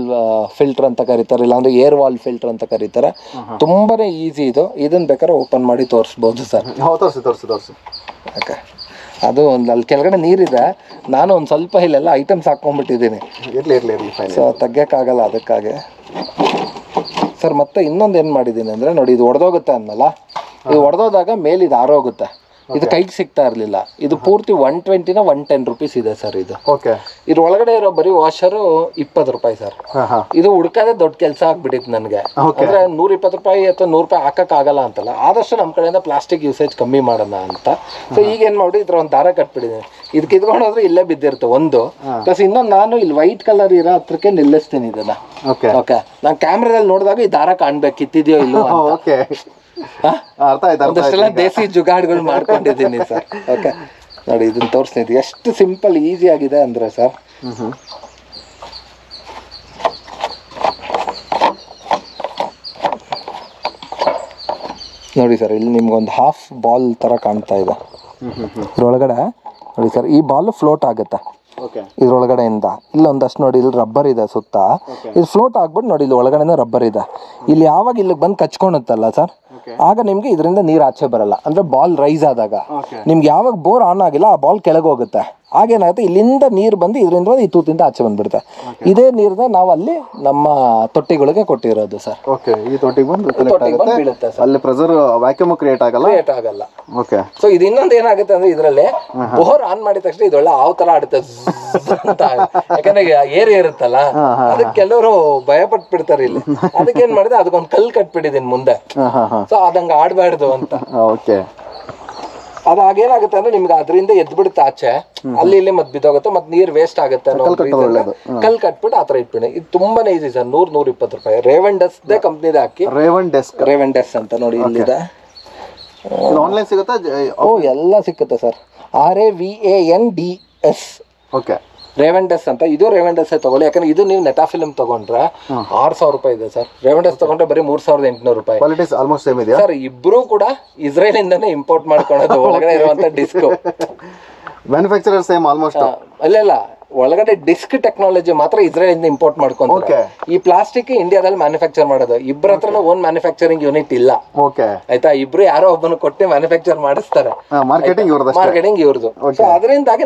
ಫಿಲ್ಟರ್ ಅಂತ ಕರೀತಾರೆ ಇಲ್ಲಾಂದ್ರೆ ಏರ್ ವಾಲ್ ಫಿಲ್ಟರ್ ಅಂತ ಕರೀತಾರೆ. ತುಂಬಾನೇ ಈಸಿ ಇದು. ಇದನ್ನ ಬೇಕಾದ್ರೆ ಓಪನ್ ಮಾಡಿ ತೋರಿಸ್ಬೋದು ಸರ್. ಹೋ ತೋರಿಸು ತೋರಿಸಿ ತೋರಿಸು. ಓಕೆ. ಅದು ಒಂದು ಅಲ್ಲಿ ಕೆಳಗಡೆ ನೀರಿದೆ. ನಾನು ಒಂದು ಸ್ವಲ್ಪ ಇಲ್ಲೆಲ್ಲ ಐಟಮ್ಸ್ ಹಾಕೊಂಡ್ಬಿಟ್ಟಿದ್ದೀನಿ. ಇರಲಿ ಇರಲಿ ಇರಲಿ ಫೈನ್ ಸೊ ತೆಗಿಯೋಕ್ಕಾಗಲ್ಲ ಅದಕ್ಕಾಗಿ. ಸರ್ ಮತ್ತೆ ಇನ್ನೊಂದು ಏನು ಮಾಡಿದ್ದೀನಿ ಅಂದರೆ ನೋಡಿ ಇದು ಒಡೆದೋಗುತ್ತೆ ಅಂದಲ್ಲ ಇದು ಒಡೆದೋದಾಗ ಮೇಲಿದು ಇದು ಆರೋಗುತ್ತೆ. ಇದು ಕೈಗೆ ಸಿಗ್ತಾ ಇರಲಿಲ್ಲ. ಇದು ಪೂರ್ತಿ ಒನ್ ಟ್ವೆಂಟಿನ ಒನ್ ಟೆನ್ ರುಪೀಸ್ ಇದೆ ಸರ್ ಇದು. ಓಕೆ ಇದ್ರ ಒಳಗಡೆ ಇರೋ ಬರೀ ವಾಷರು ಇಪ್ಪತ್ತು ರೂಪಾಯಿ ಸರ್. ಇದು ಹುಡ್ಕೋದೇ ದೊಡ್ಡ ಕೆಲಸ ಆಗ್ಬಿಟ್ಟಿತ್ತು ನನಗೆ. ಅಂದ್ರೆ ನೂರ ಇಪ್ಪತ್ತು ರೂಪಾಯಿ ಅಥವಾ ನೂರು ರೂಪಾಯಿ ಹಾಕಕ್ ಆಗಲ್ಲ ಅಂತಲ್ಲ. ಆದಷ್ಟು ನಮ್ಮ ಕಡೆಯಿಂದ ಪ್ಲಾಸ್ಟಿಕ್ ಯೂಸೇಜ್ ಕಮ್ಮಿ ಮಾಡೋಣ ಅಂತ. ಸೊ ಈಗ ಏನ್ ಮಾಡಿ ಇದ್ರ ಒಂದು ದಾರ ಕಟ್ಬಿಟ್ಟಿದ್ದೀನಿ ಇದಕ್ಕೆ ಕಿತ್ಕೊಂಡು ಹೋದ್ರೆ ಇಲ್ಲೇ ಬಿದ್ದಿರುತ್ತೆ ಒಂದು. ಪ್ಲಸ್ ಇನ್ನೊಂದು ನಾನು ಇಲ್ಲಿ ವೈಟ್ ಕಲರ್ ಇರೋ ಹತ್ರಕ್ಕೆ ನಿಲ್ಲಿಸ್ತೀನಿ ಇದನ್ನ. ಓಕೆ ಓಕೆ ನಾನು ಕ್ಯಾಮ್ರಾದಲ್ಲಿ ನೋಡಿದಾಗ ಈ ದಾರ ಕಾಣ್ಬೇಕು ಕಿತ್ತಿದ್ಯೋ ಇಲ್ಲೋ. ಓಕೆ? ಅರ್ಥ ಆಯ್ತು ಒಂದಷ್ಟೆಲ್ಲ ದೇಸಿ ಜುಗಾಡ್ಗಳು ಮಾಡ್ಕೊಂಡಿದ್ದೀನಿ ಸರ್. ಓಕೆ. ನೋಡಿ ಇದನ್ನ ತೋರಿಸ್ತೀನಿ ಎಷ್ಟು ಸಿಂಪಲ್ ಈಸಿ ಆಗಿದೆ ಅಂದ್ರೆ ಸರ್. ನೋಡಿ ಸರ್ ಇಲ್ಲಿ ನಿಮ್ಗೊಂದು ಹಾಫ್ ಬಾಲ್ ತರ ಕಾಣ್ತಾ ಇದೆ. ಇದ್ರೊಳಗಡೆ ನೋಡಿ ಸರ್ ಈ ಬಾಲ್ ಫ್ಲೋಟ್ ಆಗುತ್ತೆ. ಇದ್ರೊಳಗಡೆಯಿಂದ. ಇಲ್ಲೊಂದಷ್ಟು ನೋಡಿ ಇಲ್ಲಿ ರಬ್ಬರ್ ಇದೆ ಸುತ್ತ. ಇದು ಫ್ಲೋಟ್ ಆಗ್ಬಿಟ್ಟು ನೋಡಿ ಇಲ್ಲಿ ಒಳಗಡೆ ರಬ್ಬರ್ ಇದೆ. ಇಲ್ಲಿ ಯಾವಾಗ ಇಲ್ಲಿಗೆ ಬಂದು ಕಚ್ಕೊಳುತ್ತಲ್ಲ ಸರ್? ಆಗ ನಿಮ್ಗೆ ಇದರಿಂದ ನೀರ್ ಆಚೆ ಬರಲ್ಲ. ಅಂದ್ರೆ ಬಾಲ್ ರೈಸ್ ಆದಾಗ. ನಿಮ್ಗೆ ಯಾವಾಗ ಬೋರ್ ಆನ್ ಆಗಿಲ್ಲ ಆ ಬಾಲ್ ಕೆಳಗೆ ಹೋಗುತ್ತೆ. ಆಗೇನಾಗುತ್ತೆ? ಇಲ್ಲಿಂದ ನೀರು ಬಂದು ಇದರಿಂದ ಬಂದು ಈ ತೂತಿಂದ ಆಚೆ ಬಂದ್ಬಿಡುತ್ತೆ. ಇದೇ ನೀರನ್ನ ನಾವು ಅಲ್ಲಿ ನಮ್ಮ ತೊಟ್ಟಿಗಳಿಗೆ ಕೊಟ್ಟಿರೋದು ಸರ್. ಓಕೆ ಈ ತೊಟ್ಟಿಗೆ ಬಂದು ತೊಟ್ಟಿಗೆ ಬೀಳುತ್ತೆ ಸರ್. ಅಲ್ಲಿ ಪ್ರೆಸರ್ ವ್ಯಾಕ್ಯೂಮ್ ಕ್ರಿಯೇಟ್ ಆಗಲ್ಲ? ಕ್ರಿಯೇಟ್ ಆಗಲ್ಲ. ಓಕೆ ಸೊ ಇದು ಇನ್ನೊಂದು ಏನಾಗುತ್ತೆ ಅಂದ್ರೆ ಇದ್ರಲ್ಲಿ ಬೋರ್ ಆನ್ ಮಾಡಿದ ತಕ್ಷಣ ಇದೊಳ್ಳೆ ಯಾವ ತರ ಆಡುತ್ತೆ. ಅಂತ ಯಾಕಂದ್ರೆ ಏರ್ ಇರುತ್ತಲ್ಲ ಅದಕ್ಕೆ ಕೆಲವರು ಭಯ ಪಟ್ಬಿಡ್ತಾರೆ ಇಲ್ಲಿ. ಅದಕ್ಕೆ ಏನ್ ಮಾಡಿದೆ? ಅದಕ್ಕೊಂದು ಕಲ್ ಕಟ್ಬಿಟ್ಟಿದ್ದೀನಿ ಮುಂದೆ. ಸೊ ಅದಂಗ ಆಡ್ಬಾರ್ದು ಅಂತ. ಓಕೆ ಅದಾಗೇನಾಗುತ್ತೆ ಅಂದ್ರೆ ನಿಮ್ಗೆ ಅದರಿಂದ ಎದ್ಬಿಡುತ್ತೆ ಆಚೆ. ಅಲ್ಲಿ ಇಲ್ಲಿ ಮತ್ ಬಿದ್ದೋಗುತ್ತೆ ಮತ್ ನೀರ್ ವೇಸ್ಟ್ ಆಗುತ್ತೆ ಅನ್ನೋ ಕಲ್ ಕಟ್ಬಿಟ್ಟು ಆತರ ಇಟ್ಬಿಡಿ. ಇದು ತುಂಬಾನೇ ಈಸಿ ಸರ್. ನೂರ್ ನೂರ್ ಇಪ್ಪತ್ತು ರೂಪಾಯಿ. ರೇವನ್ ಡೆಸ್ಕ್ ದೇ ಕಂಪ್ನಿದೆ ಹಾಕಿ. ರೇವನ್ ಡೆಸ್ಕ್ ರೇವನ್ ಡೆಸ್ಕ್ ಅಂತ ನೋಡಿ ಇಲ್ಲಿದೆ. ಆನ್ಲೈನ್ ಸಿಗುತ್ತಾ? ಓ ಎಲ್ಲ ಸಿಕ್ಕುತ್ತೆ sir. R A V A N D S okay ರೇವೆಂಡಸ್ ಅಂತ ಇದು ರೇವೆಂಡಸ್ ತಗೊಳ್ಳಿ. ಯಾಕಂದ್ರೆ ಇದು ನೀವು ನೆಟಾ ಫಿಲ್ಮ್ ತಗೊಂಡ್ರೆ ಆರ್ ಸಾವಿರ ರೂಪಾಯಿ ಇದೆ ಸರ್. ರೇವೆಂಡಸ್ ತಗೊಂಡ್ರೆ ಬರೀ ಮೂರ್ ಸಾವಿರದ ಎಂಟುನೂರು ರೂಪಾಯಿ. ಕ್ವಾಲಿಟೀಸ್ ಆಲ್ಮೋಸ್ಟ್ ಸೇಮ್ ಇದೆ ಸರ್ ಇಬ್ರು ಕೂಡ ಇಸ್ರೇಲ್ ಇಂದಾನೆ ಇಂಪೋರ್ಟ್ ಮಾಡ್ಕೊಳೋದು ಒಳಗಡೆ ಇರುವಂತ ಡಿಸ್ಕ್ ಮ್ಯಾನುಫ್ಯಾಕ್ಚರರ್ ಸೇಮ್ ಆಲ್ಮೋಸ್ಟ್ ಅಲ್ಲ. ಒಳಗಡೆ ಡಿಸ್ಕ್ ಟೆಕ್ನಾಲಜಿ ಮಾತ್ರ ಇಸ್ರೇಲ್ ಇಂದ ಇಂಪೋರ್ಟ್ ಮಾಡ್ಕೊಂತಾರೆ ಈ ಪ್ಲಾಸ್ಟಿಕ್ ಇಂಡಿಯಾದಲ್ಲಿ ಮ್ಯಾನುಫ್ಯಾಕ್ಚರ್ ಮಾಡೋದು. ಇಬ್ಬರ ಹತ್ರನೂ ಓನ್ ಮ್ಯಾನುಫ್ಯಾಕ್ಚರಿಂಗ್ ಯೂನಿಟ್ ಇಲ್ಲ. ಓಕೆ ಆಯ್ತಾ? ಇಬ್ರು ಯಾರೋ ಒಬ್ಬನ ಕೊಟ್ಟು ಮ್ಯಾನುಫ್ಯಾಕ್ಚರ್ ಮಾಡಿಸ್ತಾರೆ. ಮಾರ್ಕೆಟಿಂಗ್ ಇವ್ರದ್ದು ಮಾರ್ಕೆಟಿಂಗ್ ನಾನೇ ಅಂದ್ರೆ ಅದರಿಂದಾಗಿ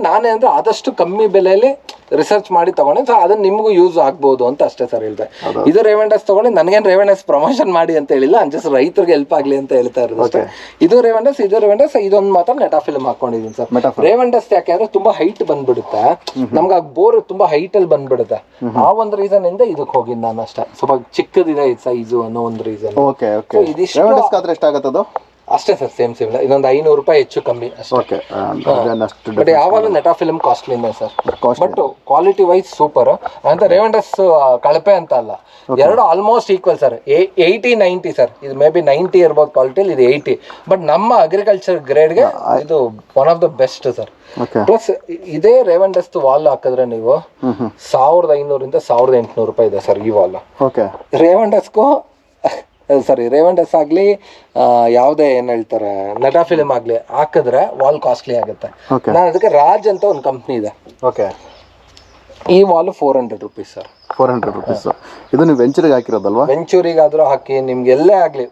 ಆದಷ್ಟು ಕಮ್ಮಿ ಬೆಲೆಯಲ್ಲಿ ರಿಸರ್ಚ್ ಮಾಡಿ ತಗೊಂಡೆ. ಸೊ ಅದನ್ನ ನಿಮಗೂ ಯೂಸ್ ಆಗ್ಬೋದು ಅಂತ ಅಷ್ಟೇ ಸರ್ ಹೇಳಿದೆ. ಇದು ರೇವೆಂಡಸ್ ತಗೊಂಡು ನನಗೇನ್ ರೇವೆಂಡಸ್ ಪ್ರಮೋಷನ್ ಮಾಡಿ ಅಂತ ಹೇಳಿಲ್ಲ. ಜಸ್ಟ್ ರೈತರಿಗೆ ಹೆಲ್ಪ್ ಆಗ್ಲಿ ಅಂತ ಹೇಳ್ತಾ ಇರೋದು ಅಷ್ಟೇ. ಇದು ರೇವೆಂಡಸ್ ಇದು ರೇವೆಂಡಸ್ ಇದೊಂದು ಮಾತ್ರ ನೆಟಾ ಫಿಲ್ಮ್ ಹಾಕೊಂಡಿದ್ದೀನಿ ಸರ್ Metafilm. ರೇವೆಂಡಸ್ ಯಾಕೆ ಅಂದ್ರೆ ತುಂಬಾ ಹೈಟ್ ಬಂದ್ಬಿಡುತ್ತೆ. ನಮ್ಗೆ ಆ ಬೋರ್ ತುಂಬಾ ಹೈಟ್ ಅಲ್ಲಿ ಬಂದ್ಬಿಡುತ್ತೆ. ಆ ಒಂದು ರೀಸನ್ ಇಂದ ಇದಕ್ಕೆ ಹೋಗಿದ್ದು ನಾನು ಅಷ್ಟೇ. ಸ್ವಲ್ಪ ಚಿಕ್ಕದಿದೆ ಸೈಜು ಅನ್ನೋ ಒಂದು ರೀಸನ್ ಓಕೆ ಓಕೆ ಇದಿಷ್ಟು- ರೇವನ್ ಅಷ್ಟೇ ಸರ್ ಸೇಮ್ ಸೇಮ್ ಇನ್ನೊಂದು ಐನೂರು ರೂಪಾಯಿ ಹೆಚ್ಚು ಕಮ್ಮಿ ಓಕೆ ಬಟ್ ಯಾವಾಗಲೂ ನೆಟಾ ಫಿಲ್ಮ್ ಕಾಸ್ಟ್ಲಿನೇ sir. But quality wise super ಅಂತ ರೇವಂಡಸ್ ಕಳಪೆ ಅಂತ ಅಲ್ಲ. ಎರಡು almost equal sir. Eighty ninety sir. ಇದು ಮೇ ಬಿ ನೈಂಟಿ ಇರ್ಬೋದು ಕ್ವಾಲಿಟಿ ಇದು ಏಯ್ಟಿ ಬಟ್ ನಮ್ಮ ಅಗ್ರಿಕಲ್ಚರ್ ಗ್ರೇಡ್ಗೆ ಇದು one of the best sir. Plus ಇದೇ ರೇವಂಡಸ್ ವಾಲ್ ಹಾಕಿದ್ರೆ ನೀವು ಸಾವಿರದ ಐನೂರಿಂದ ಸಾವಿರದ ಎಂಟುನೂರು ರೂಪಾಯಿ ಇದೆ ಸರ್ ಈ ವಾಲ್ ಓಕೆ ರೇವಂಡಸ್ಗೂ ಸಾರಿ ರೇವಂಡಸ್ ಆಗಲಿ ಯಾವುದೇ ಏನು ಹೇಳ್ತಾರೆ ನಟಾ ಫಿಲಮ್ ಆಗಲಿ ಹಾಕಿದ್ರೆ ವಾಲ್ ಕಾಸ್ಟ್ಲಿ ಆಗುತ್ತೆ. ನಾನು ಅದಕ್ಕೆ ರಾಜ್ ಅಂತ ಒಂದು ಕಂಪ್ನಿ ಇದೆ. ಓಕೆ ಈ valve four hundred rupees sir four hundred rupees ಇದು ನೀವು ವೆಂಚೂರಿಗೆ ಹಾಕಿರೋದಲ್ವಾ? ವೆಂಚೂರಿಗಾದ್ರೂ ಹಾಕಿ ನಿಮ್ಗೆ ಎಲ್ಲೇ ಆಗಲಿ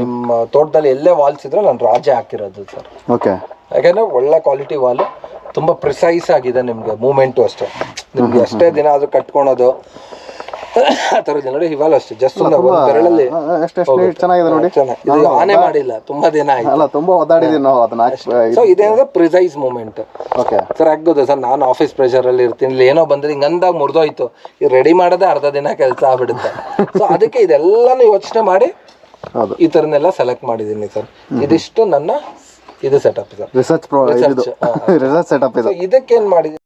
ನಿಮ್ಮ ತೋಟದಲ್ಲಿ ಎಲ್ಲೇ ವಾಲ್ಸ್ ಇದ್ರೆ ನಾನು ರಾಜೇ ಹಾಕಿರೋದು ಸರ್ ಓಕೆ ಯಾಕಂದ್ರೆ ಒಳ್ಳೆ ಕ್ವಾಲಿಟಿ ವಾಲ್ ತುಂಬಾ ಪ್ರಿಸೈಸ್ ಆಗಿದೆ ನಿಮ್ಗೆ ಮೂಮೆಂಟು ಅಷ್ಟೇ. ನಿಮ್ಗೆ ಎಷ್ಟೇ ದಿನ ಆದರೂ ಕಟ್ಕೊಳೋದು ಆ ಥರದ್ದು ನೋಡಿ ಇವಾಲು ಅಷ್ಟೇ ಜಸ್ಟ್ ಬೆರಳಲ್ಲಿ ಎಷ್ಟು ಚೆನ್ನಾಗಿದೆ ನೋಡಿ. ಇದು ಆನೆ ಮಾಡಿಲ್ಲ ತುಂಬಾ ದಿನ ಆಯ್ತು. ಅಲ್ಲ ತುಂಬ ಒದ್ದಾಡಿದೀವಿ ನಾವು ಅದನ್ನ ಸೊ ಇದೇನಂದ್ರೆ ಪ್ರಿಸೈಸ್ ಮೂಮೆಂಟ್ ಓಕೆ ಸರ್ ಆಗ್ಬೋದು? ಸರ್ ನಾನು ಆಫೀಸ್ ಪ್ರೆಷರ್ ಅಲ್ಲಿ ಇರ್ತೀನಿ. ಇಲ್ಲಿ ಏನೋ ಬಂದ್ರೆ ಹಿಂಗೆ ಅಂದಾಗ ಮುರಿದೋಯ್ತು. ಇದು ರೆಡಿ ಮಾಡದೆ ಅರ್ಧ ದಿನ ಕೆಲಸ ಆಗ್ಬಿಡುತ್ತೆ. ಸೊ ಅದಕ್ಕೆ ಇದೆಲ್ಲಾನು ಯೋಚನೆ ಮಾಡಿ ಈ ತರನೆಲ್ಲ ಸೆಲೆಕ್ಟ್ ಮಾಡಿದೀನಿ ಸರ್ ಇದಿಷ್ಟು ನನ್ನ ಇದು ಸೆಟಪ್ ಸರ್ ರಿಸರ್ಚ್ ಏನ್ ರಿಸರ್ಚ್ ಸೆಟಪ್ ಇದು. ಸೊ ಇದಕ್ಕೇನ್ ಮಾಡಿದ್ದೀನಿ